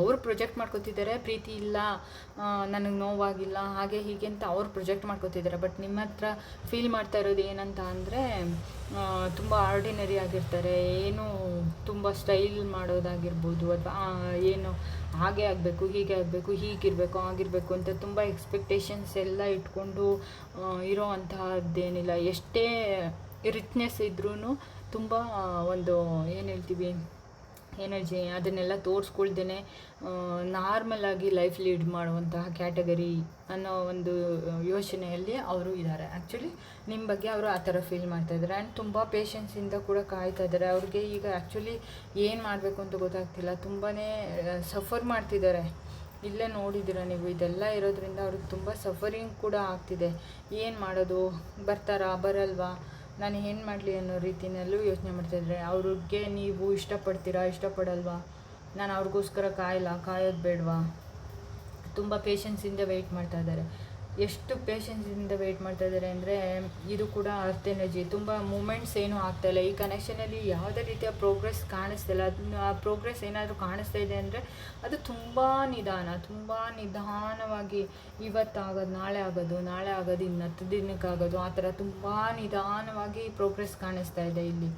ಅವರು ಪ್ರೊಜೆಕ್ಟ್ ಮಾಡ್ಕೋತಿದ್ದಾರೆ ಪ್ರೀತಿ ಇಲ್ಲ ನನಗೆ ನೋವಾಗಿಲ್ಲ, ಹಾಗೆ ಹೀಗೆ ಅಂತ ಅವ್ರು ಪ್ರೊಜೆಕ್ಟ್ ಮಾಡ್ಕೋತಿದ್ದಾರೆ ಬಟ್ ನಿಮ್ಮ ಹತ್ರ ಫೀಲ್ ಮಾಡ್ತಾ ಇರೋದು ಏನಂತ ಅಂದರೆ ತುಂಬ ಆರ್ಡಿನರಿ ಆಗಿರ್ತಾರೆ. ಏನು ತುಂಬ ಸ್ಟೈಲ್ ಮಾಡೋದಾಗಿರ್ಬೋದು ಅಥವಾ ಏನು ಹಾಗೆ ಆಗಬೇಕು, ಹೀಗೆ ಆಗಬೇಕು, ಹೀಗಿರಬೇಕು, ಆಗಿರಬೇಕು ಅಂತ ತುಂಬ ಎಕ್ಸ್ಪೆಕ್ಟೇಷನ್ಸ್ ಎಲ್ಲ ಇಟ್ಕೊಂಡು ಇರೋ ಅಂತಹದ್ದೇನಿಲ್ಲ. ಎಷ್ಟೇ ರಿಚ್ನೆಸ್ ಇದ್ರೂ ತುಂಬ ಒಂದು, ಏನು ಹೇಳ್ತೀವಿ ಎನರ್ಜಿ ಅದನ್ನೆಲ್ಲ ತೋರಿಸ್ಕೊಳ್ದೇ ನಾರ್ಮಲ್ ಆಗಿ ಲೈಫ್ ಲೀಡ್ ಮಾಡುವಂತಹ ಕ್ಯಾಟಗರಿ ಅನ್ನೋ ಒಂದು ಯೋಚನೆಯಲ್ಲಿ ಅವರು ಇದ್ದಾರೆ. ಆ್ಯಕ್ಚುಲಿ ನಿಮ್ಮ ಬಗ್ಗೆ ಅವರು ಆ ಥರ ಫೀಲ್ ಮಾಡ್ತಾ ಇದ್ದಾರೆ ಆ್ಯಂಡ್ ತುಂಬ ಪೇಷನ್ಸಿಂದ ಕೂಡ ಕಾಯ್ತಾ ಇದ್ದಾರೆ ಅವ್ರಿಗೆ ಈಗ ಆ್ಯಕ್ಚುಲಿ ಏನು ಮಾಡಬೇಕು ಅಂತ ಗೊತ್ತಾಗ್ತಿಲ್ಲ. ತುಂಬಾ ಸಫರ್ ಮಾಡ್ತಿದ್ದಾರೆ. ಇಲ್ಲೇ ನೋಡಿದ್ದೀರ ನೀವು? ಇದೆಲ್ಲ ಇರೋದ್ರಿಂದ ಅವ್ರಿಗೆ ತುಂಬ ಸಫರಿಂಗ್ ಕೂಡ ಆಗ್ತಿದೆ. ಏನು ಮಾಡೋದು? ಬರ್ತಾರಾ? ಬರಲ್ವಾ? ನಾನು ಏನು ಮಾಡಲಿ ಅನ್ನೋ ರೀತಿಯಲ್ಲೂ ಯೋಚನೆ ಮಾಡ್ತಾಯಿದ್ದಾರೆ ಅವ್ರಿಗೆ ನೀವು ಇಷ್ಟಪಡ್ತೀರಾ, ಇಷ್ಟಪಡಲ್ವಾ? ನಾನು ಅವ್ರಿಗೋಸ್ಕರ ಕಾಯಲ್ಲ, ಕಾಯೋದು ಬೇಡವಾ? ತುಂಬ ಪೇಷನ್ಸಿಂದ ವೆಯ್ಟ್ ಮಾಡ್ತಾ ಇದ್ದಾರೆ. ಎಷ್ಟು ಪೇಷನ್ಸಿಂದ ವೆಯ್ಟ್ ಮಾಡ್ತಾ ಇದ್ದಾರೆ ಅಂದರೆ ಇದು ಕೂಡ ಅರ್ಥ ಎನರ್ಜಿ. ತುಂಬ ಮೂಮೆಂಟ್ಸ್ ಏನೂ ಆಗ್ತಾಯಿಲ್ಲ ಈ ಕನೆಕ್ಷನಲ್ಲಿ ಯಾವುದೇ ರೀತಿಯ ಪ್ರೋಗ್ರೆಸ್ ಕಾಣಿಸ್ತಿಲ್ಲ ಅದನ್ನ, ಆ ಪ್ರೋಗ್ರೆಸ್ ಏನಾದರೂ ಕಾಣಿಸ್ತಾ ಇದೆ ಅಂದರೆ ಅದು ತುಂಬ ನಿಧಾನ, ತುಂಬ ನಿಧಾನವಾಗಿ ಇವತ್ತಾಗೋದು, ನಾಳೆ ಆಗೋದು ನಾಳೆ ಆಗೋದು ಇನ್ನು ಹತ್ತು ದಿನಕ್ಕಾಗೋದು, ಆ ಥರ ತುಂಬ ನಿಧಾನವಾಗಿ ಪ್ರೋಗ್ರೆಸ್ ಕಾಣಿಸ್ತಾ ಇದೆ ಇಲ್ಲಿ.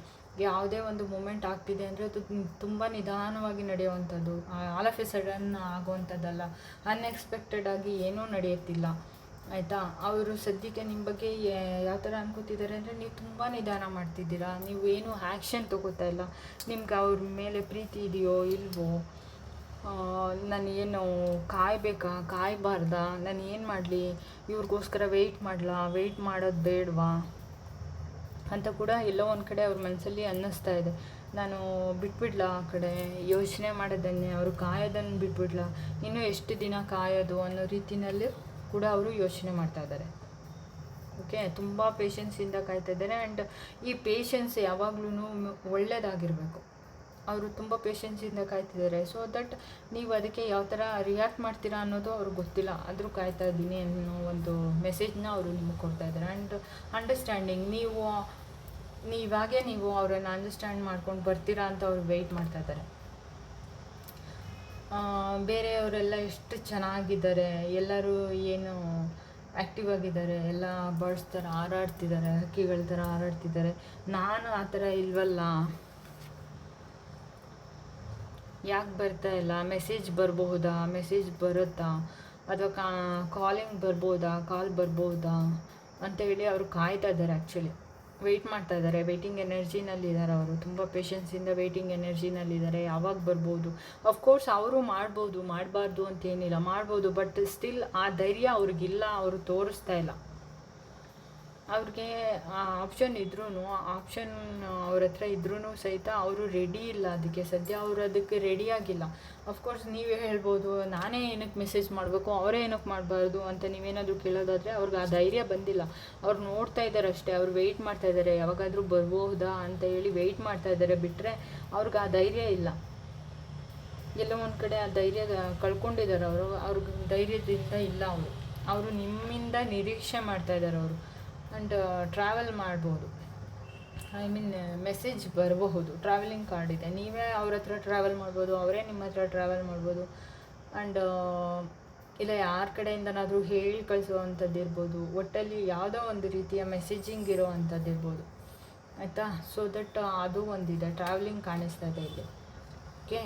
ಯಾವುದೇ ಒಂದು ಮೂಮೆಂಟ್ ಆಗ್ತಿದೆ ಅಂದರೆ ಅದು ತುಂಬ ನಿಧಾನವಾಗಿ ನಡೆಯುವಂಥದ್ದು. ಆಲ್ ಆಫ್ ಎ ಸಡನ್ ಆಗುವಂಥದ್ದಲ್ಲ. ಅನ್ಎಕ್ಸ್ಪೆಕ್ಟೆಡ್ ಆಗಿ ಏನೂ ನಡೆಯುತ್ತಿಲ್ಲ. ಆಯಿತಾ? ಅವರು ಸದ್ಯಕ್ಕೆ ನಿಮ್ಮ ಬಗ್ಗೆ ಯಾವ ಥರ ಅನ್ಕೋತಿದ್ದಾರೆ ಅಂದರೆ ನೀವು ತುಂಬ ನಿಧಾನ ಮಾಡ್ತಿದ್ದೀರಾ? ನೀವು ಏನು ಆ್ಯಕ್ಷನ್ ತಗೋತಾ ಇಲ್ಲ? ನಿಮ್ಗೆ ಅವ್ರ ಮೇಲೆ ಪ್ರೀತಿ ಇದೆಯೋ ಇಲ್ವೋ? ನಾನು ಏನು ಕಾಯಬೇಕಾ? ಕಾಯಬಾರ್ದಾ? ನಾನು ಏನು ಮಾಡಲಿ? ಇವ್ರಿಗೋಸ್ಕರ ವೆಯ್ಟ್ ಮಾಡಲಾ? ವೆಯ್ಟ್ ಮಾಡೋದು ಬೇಡವಾ? ಅಂತ ಕೂಡ ಎಲ್ಲೋ ಒಂದು ಕಡೆ ಅವ್ರ ಮನಸ್ಸಲ್ಲಿ ಅನ್ನಿಸ್ತಾ ಇದೆ. ನಾನು ಬಿಟ್ಬಿಡ್ಲಾ ಆ ಕಡೆ? ಯೋಚನೆ ಮಾಡೋದನ್ನೇ? ಅವರು ಕಾಯೋದನ್ನು ಬಿಟ್ಬಿಡ್ಲಾ? ಇನ್ನೂ ಎಷ್ಟು ದಿನ ಕಾಯೋದು ಅನ್ನೋ ರೀತಿನಲ್ಲಿ ಕೂಡ ಅವರು ಯೋಚನೆ ಮಾಡ್ತಾ ಇದ್ದಾರೆ. ಓಕೆ ತುಂಬ ಪೇಷನ್ಸಿಂದ ಕಾಯ್ತಾ ಇದ್ದಾರೆ. ಆ್ಯಂಡ್ ಈ ಪೇಷನ್ಸ್ ಯಾವಾಗ್ಲೂ ಒಳ್ಳೆಯದಾಗಿರಬೇಕು ಅವರು ತುಂಬ ಪೇಷನ್ಸಿಂದ ಕಾಯ್ತಿದ್ದಾರೆ ಸೊ ದಟ್ ನೀವು ಅದಕ್ಕೆ ಯಾವ ಥರ ರಿಯಾಕ್ಟ್ ಮಾಡ್ತೀರಾ ಅನ್ನೋದು ಅವ್ರಿಗೆ ಗೊತ್ತಿಲ್ಲ. ಆದರೂ ಕಾಯ್ತಾ ಇದ್ದೀನಿ ಅನ್ನೋ ಒಂದು ಮೆಸೇಜ್ನ ಅವರು ನಿಮಗೆ ಕೊಡ್ತಾ ಇದ್ದಾರೆ. ಆ್ಯಂಡ್ ಅಂಡರ್ಸ್ಟ್ಯಾಂಡಿಂಗ್ ನೀವು, ನೀವಾಗೆ ನೀವು ಅವರನ್ನು ಅಂಡರ್ಸ್ಟ್ಯಾಂಡ್ ಮಾಡ್ಕೊಂಡು ಬರ್ತೀರಾ ಅಂತ ಅವ್ರು ವೆಯ್ಟ್ ಮಾಡ್ತಾ ಇದ್ದಾರೆ. ಬೇರೆಯವರೆಲ್ಲ ಎಷ್ಟು ಚೆನ್ನಾಗಿದ್ದಾರೆ, ಎಲ್ಲರೂ ಏನು ಆ್ಯಕ್ಟಿವ್ ಆಗಿದ್ದಾರೆ, ಎಲ್ಲ ಬರ್ಡ್ಸ್ ಥರ ಹಾರಾಡ್ತಿದ್ದಾರೆ, ಹಕ್ಕಿಗಳ ಥರ ಹಾರಾಡ್ತಿದ್ದಾರೆ. ನಾನು ಆ ಥರ ಇಲ್ವಲ್ಲ. ಯಾಕೆ ಬರ್ತಾ ಇಲ್ಲ? ಮೆಸೇಜ್ ಬರಬಹುದಾ? ಮೆಸೇಜ್ ಬರುತ್ತಾ? ಅಥವಾ ಕಾ ಕಾಲಿಂಗ್ ಬರ್ಬೋದಾ ಕಾಲ್ ಬರ್ಬೋದಾ ಅಂತ ಹೇಳಿ ಅವರು ಕಾಯ್ತಾ ಇದ್ದಾರೆ ಆ್ಯಕ್ಚುಲಿ ವೆಯ್ಟ್ ಮಾಡ್ತಾ ಇದ್ದಾರೆ. ವೆಯ್ಟಿಂಗ್ ಎನರ್ಜಿನಲ್ಲಿದ್ದಾರೆ ಅವರು. ತುಂಬ ಪೇಷನ್ಸಿಂದ ವೆಯ್ಟಿಂಗ್ ಎನರ್ಜಿನಲ್ಲಿದ್ದಾರೆ ಯಾವಾಗ ಬರ್ಬೋದು? ಅಫ್ಕೋರ್ಸ್ ಅವರು ಮಾಡ್ಬೋದು. ಮಾಡಬಾರ್ದು ಅಂತೇನಿಲ್ಲ ಮಾಡ್ಬೋದು ಬಟ್ ಸ್ಟಿಲ್ ಆ ಧೈರ್ಯ ಅವ್ರಿಗಿಲ್ಲ. ಅವರು ತೋರಿಸ್ತಾ ಇಲ್ಲ. ಅವ್ರಿಗೆ ಆಪ್ಷನ್ ಇದ್ರೂ ಆಪ್ಷನ್ ಅವ್ರ ಹತ್ರ ಇದ್ರೂ ಸಹಿತ ಅವರು ರೆಡಿ ಇಲ್ಲ ಅದಕ್ಕೆ. ಸದ್ಯ ಅವರು ಅದಕ್ಕೆ ರೆಡಿ ಆಗಿಲ್ಲ. ಅಫ್ಕೋರ್ಸ್ ನೀವೇ ಹೇಳ್ಬೋದು, ನಾನೇ ಏನಕ್ಕೆ ಮೆಸೇಜ್ ಮಾಡಬೇಕು, ಅವರೇ ಏನಕ್ಕೆ ಮಾಡಬಾರ್ದು ಅಂತ ನೀವೇನಾದರೂ ಕೇಳೋದಾದರೆ ಅವ್ರಿಗೆ ಆ ಧೈರ್ಯ ಬಂದಿಲ್ಲ. ಅವ್ರು ನೋಡ್ತಾ ಇದ್ದಾರೆ ಅಷ್ಟೇ, ಅವ್ರು ವೆಯ್ಟ್ ಮಾಡ್ತಾ ಇದ್ದಾರೆ ಯಾವಾಗಾದರೂ ಬರ್ಬೋದಾ ಅಂತ ಹೇಳಿ ವೆಯ್ಟ್ ಮಾಡ್ತಾ ಇದ್ದಾರೆ ಬಿಟ್ಟರೆ ಅವ್ರಿಗೆ ಆ ಧೈರ್ಯ ಇಲ್ಲ. ಎಲ್ಲೋ ಒಂದು ಕಡೆ ಆ ಧೈರ್ಯ ಕಳ್ಕೊಂಡಿದ್ದಾರೆ ಅವರು, ಅವ್ರಿಗೆ ಧೈರ್ಯದಿಂದ ಇಲ್ಲ ಅವರು. ಅವರು ನಿಮ್ಮಿಂದ ನಿರೀಕ್ಷೆ ಮಾಡ್ತಾ ಇದ್ದಾರೆ ಅವರು. ಆ್ಯಂಡ್ ಟ್ರಾವೆಲ್ ಮಾಡ್ಬೋದು. ಐ ಮೀನ್ ಮೆಸೇಜ್ ಬರಬಹುದು. ಟ್ರಾವೆಲಿಂಗ್ ಕಾರ್ಡ್ ಇದೆ. ನೀವೇ ಅವ್ರ ಹತ್ರ ಟ್ರಾವೆಲ್ ಮಾಡ್ಬೋದು, ಅವರೇ ನಿಮ್ಮ ಹತ್ರ ಟ್ರಾವೆಲ್ ಮಾಡ್ಬೋದು. ಆ್ಯಂಡ್ ಇಲ್ಲ ಯಾರ ಕಡೆಯಿಂದನಾದರೂ ಹೇಳಿ ಕಳಿಸುವಂಥದ್ದು ಇರ್ಬೋದು. ಒಟ್ಟಲ್ಲಿ ಯಾವುದೋ ಒಂದು ರೀತಿಯ ಮೆಸೇಜಿಂಗ್ ಇರೋ ಅಂಥದ್ದು ಇರ್ಬೋದು. ಆಯಿತಾ? ಸೊ ದಟ್ ಅದು ಒಂದಿದೆ. ಟ್ರಾವೆಲಿಂಗ್ ಕಾಣಿಸ್ತಾ ಇದೆ ಇಲ್ಲಿ. ಓಕೆ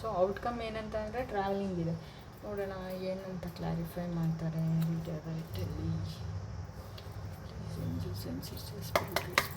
ಸೊ ಔಟ್ಕಮ್ ಏನಂತ ಅಂದರೆ ಟ್ರಾವೆಲಿಂಗ್ ಇದೆ. ನೋಡೋಣ, ಏನಂತ ಕ್ಲಾರಿಫೈ ಮಾಡ್ತಾರೆ. ರೈಟಲ್ಲಿ Sehen Sie, sehen Sie,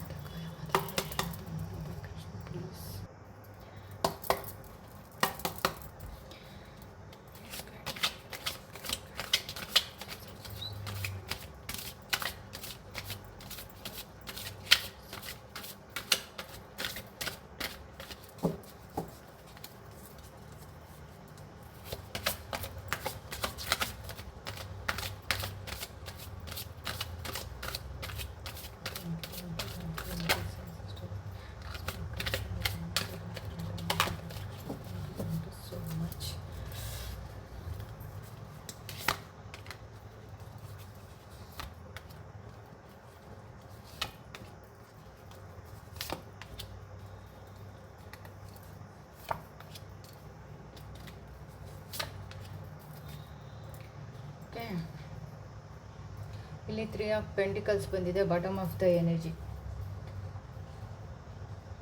ಇಲ್ಲಿ ತ್ರೀ ಆಫ್ ಪೆಂಟಿಕಲ್ಸ್ ಬಂದಿದೆ bottom of the energy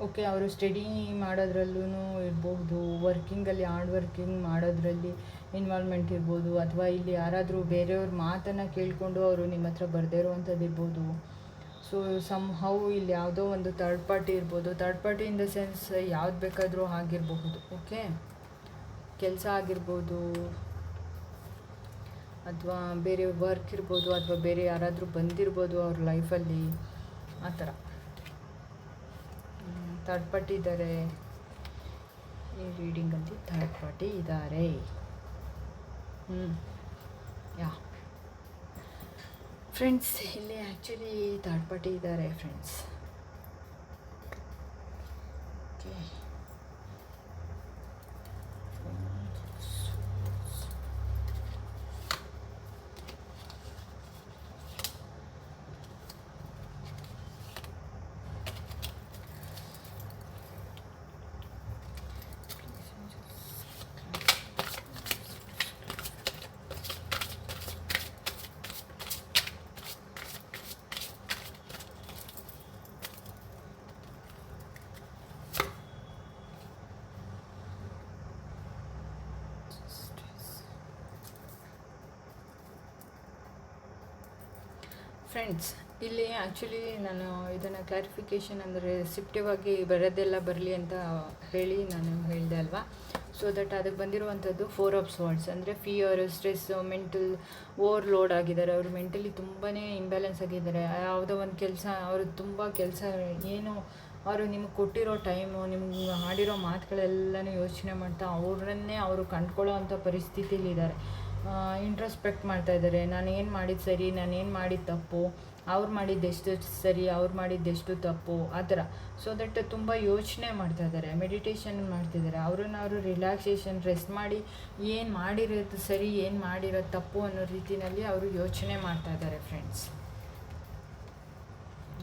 okay ಅವರು ಸ್ಟಡಿ ಮಾಡೋದ್ರಲ್ಲೂ ಇರಬಹುದು ವರ್ಕಿಂಗಲ್ಲಿ ಹಾರ್ಡ್ ವರ್ಕಿಂಗ್ ಮಾಡೋದ್ರಲ್ಲಿ ಇನ್ವಾಲ್ವ್ಮೆಂಟ್ ಇರ್ಬೋದು, ಅಥವಾ ಇಲ್ಲಿ ಯಾರಾದರೂ ಬೇರೆಯವ್ರ ಮಾತನ್ನು ಕೇಳಿಕೊಂಡು ಅವರು ನಿಮ್ಮ ಹತ್ರ ಬರದೇ ಇರುವಂಥದ್ದು ಇರ್ಬೋದು. ಸೊ ಸಮ್ ಹೌ ಇಲ್ಲಿ ಯಾವುದೋ ಒಂದು ತರ್ಡ್ ಪಾರ್ಟಿ ಇರ್ಬೋದು. Third party in the sense ಯಾವ್ದು ಬೇಕಾದರೂ ಆಗಿರಬಹುದು ಓಕೆ ಕೆಲಸ ಆಗಿರ್ಬೋದು ಅಥವಾ ಬೇರೆ ವರ್ಕ್ ಇರ್ಬೋದು ಅಥವಾ ಬೇರೆ ಯಾರಾದರೂ ಬಂದಿರ್ಬೋದು ಅವ್ರ ಲೈಫಲ್ಲಿ ಆ ಥರ. ಥರ್ಡ್ ಪಾರ್ಟಿ ಇದ್ದಾರೆ ಈ ರೀಡಿಂಗಲ್ಲಿ ಥರ್ಡ್ ಪಾರ್ಟಿ ಇದ್ದಾರೆ ಹ್ಞೂ ಯಾ. ಫ್ರೆಂಡ್ಸ್ ಇಲ್ಲಿ ಆ್ಯಕ್ಚುಲಿ ಥರ್ಡ್ ಪಾರ್ಟಿ ಇದ್ದಾರೆ ಫ್ರೆಂಡ್ಸ್ ಓಕೆ ಫ್ರೆಂಡ್ಸ್ ಇಲ್ಲಿ ಆ್ಯಕ್ಚುಲಿ ನಾನು ಇದನ್ನು ಕ್ಲಾರಿಫಿಕೇಷನ್ ಅಂದರೆ ರಿಸಿಪ್ಟಿವ್ ಆಗಿ ಬರೋದೆಲ್ಲ ಬರಲಿ ಅಂತ ಹೇಳಿ ನಾನು ಹೇಳಿದೆ ಅಲ್ವಾ? ಸೊ ದಟ್ ಅದಕ್ಕೆ ಬಂದಿರುವಂಥದ್ದು ಫೋರ್ ಆಫ್ ವರ್ಡ್ಸ್ ಅಂದರೆ ಫಿಯರ್ ಸ್ಟ್ರೆಸ್ ಮೆಂಟಲ್ ಓವರ್ಲೋಡ್ ಆಗಿದ್ದಾರೆ. ಅವರು ಮೆಂಟಲಿ ತುಂಬಾ ಇಂಬ್ಯಾಲೆನ್ಸ್ ಆಗಿದ್ದಾರೆ. ಯಾವುದೋ ಒಂದು ಕೆಲಸ, ಅವರು ತುಂಬ ಕೆಲಸ, ಏನು ಅವರು ನಿಮಗೆ ಕೊಟ್ಟಿರೋ ಟೈಮು ನಿಮ್ಗೆ ಆಡಿರೋ ಮಾತುಗಳೆಲ್ಲನೂ ಯೋಚನೆ ಮಾಡ್ತಾ ಅವರನ್ನೇ ಅವರು ಕಂಡ್ಕೊಳ್ಳೋ ಅಂಥ ಪರಿಸ್ಥಿತಿಲಿದ್ದಾರೆ ಇಂಟ್ರಸ್ಪೆಕ್ಟ್ ಮಾಡ್ತಾ ಇದ್ದಾರೆ. ನಾನು ಏನು ಮಾಡಿದ್ದು ಸರಿ, ನಾನು ಏನು ಮಾಡಿದ್ದು ತಪ್ಪು, ಅವ್ರು ಮಾಡಿದ್ದೆಷ್ಟು ಸರಿ, ಅವ್ರು ಮಾಡಿದ್ದೆಷ್ಟು ತಪ್ಪು, ಆ ಥರ. ಸೊ ದಟ್ ತುಂಬ ಯೋಚನೆ ಮಾಡ್ತಾ ಇದ್ದಾರೆ ಮೆಡಿಟೇಷನ್ ಮಾಡ್ತಿದ್ದಾರೆ ಅವ್ರನ್ನ ಅವರು ರಿಲ್ಯಾಕ್ಸೇಷನ್ ರೆಸ್ಟ್ ಮಾಡಿ ಏನು ಮಾಡಿರೋದು ಸರಿ, ಏನು ಮಾಡಿರೋದು ತಪ್ಪು ಅನ್ನೋ ರೀತಿಯಲ್ಲಿ ಅವರು ಯೋಚನೆ ಮಾಡ್ತಾ ಇದ್ದಾರೆ ಫ್ರೆಂಡ್ಸ್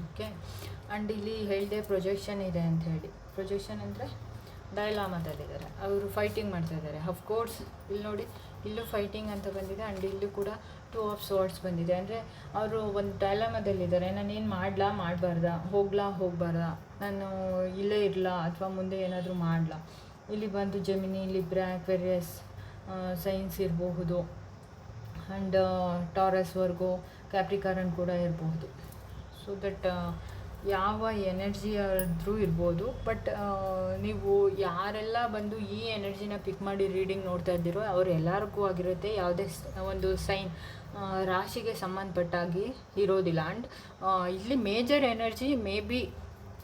ಓಕೆ ಆ್ಯಂಡ್ ಇಲ್ಲಿ ಹೇಳಿದೆ ಪ್ರೊಜೆಕ್ಷನ್ ಇದೆ ಅಂತ ಹೇಳಿ. ಪ್ರೊಜೆಕ್ಷನ್ ಅಂದರೆ ಡೈಲಾಮದಲ್ಲಿದ್ದಾರೆ ಅವರು ಫೈಟಿಂಗ್ ಮಾಡ್ತಾ ಇದ್ದಾರೆ. ಅಫ್ಕೋರ್ಸ್ ಇಲ್ಲಿ ನೋಡಿ ಇಲ್ಲೂ ಫೈಟಿಂಗ್ ಅಂತ ಬಂದಿದೆ ಆ್ಯಂಡ್ ಇಲ್ಲೂ ಕೂಡ ಟೂ ಆಫ್ ಸ್ವಾರ್ಡ್ಸ್ ಬಂದಿದೆ. ಅಂದರೆ ಅವರು ಒಂದು ಡೈಲಾಮದಲ್ಲಿದ್ದಾರೆ ನಾನು ಏನು ಮಾಡಲಾ? ಮಾಡಬಾರ್ದಾ? ಹೋಗ್ಲಾ? ಹೋಗ್ಬಾರ್ದ? ನಾನು ಇಲ್ಲೇ ಇರಲಾ? ಅಥವಾ ಮುಂದೆ ಏನಾದರೂ ಮಾಡಲಾ? ಇಲ್ಲಿ ಬಂದು ಜಮಿನಿ ಲಿಬ್ರಾ ಕ್ವೆರಿಯಸ್ ಸೈನ್ಸ್ ಇರಬಹುದು. ಆ್ಯಂಡ್ ಟಾರಸ್ವರೆಗೂ ಕ್ಯಾಪ್ರಿಕಾರನ್ ಕೂಡ ಇರಬಹುದು. ಸೊ ದಟ್ ಯಾವ ಎನರ್ಜಿ ಆದರೂ ಇರ್ಬೋದು, ಬಟ್ ನೀವು ಯಾರೆಲ್ಲ ಬಂದು ಈ ಎನರ್ಜಿನ ಪಿಕ್ ಮಾಡಿ ರೀಡಿಂಗ್ ನೋಡ್ತಾ ಇದ್ದೀರೋ ಅವ್ರು ಎಲ್ಲರಿಗೂ ಆಗಿರುತ್ತೆ. ಯಾವುದೇ ಒಂದು ಸೈನ್ ರಾಶಿಗೆ ಸಂಬಂಧಪಟ್ಟಾಗಿ ಇರೋದಿಲ್ಲ. ಆ್ಯಂಡ್ ಇಲ್ಲಿ ಮೇಜರ್ ಎನರ್ಜಿ ಮೇ ಬಿ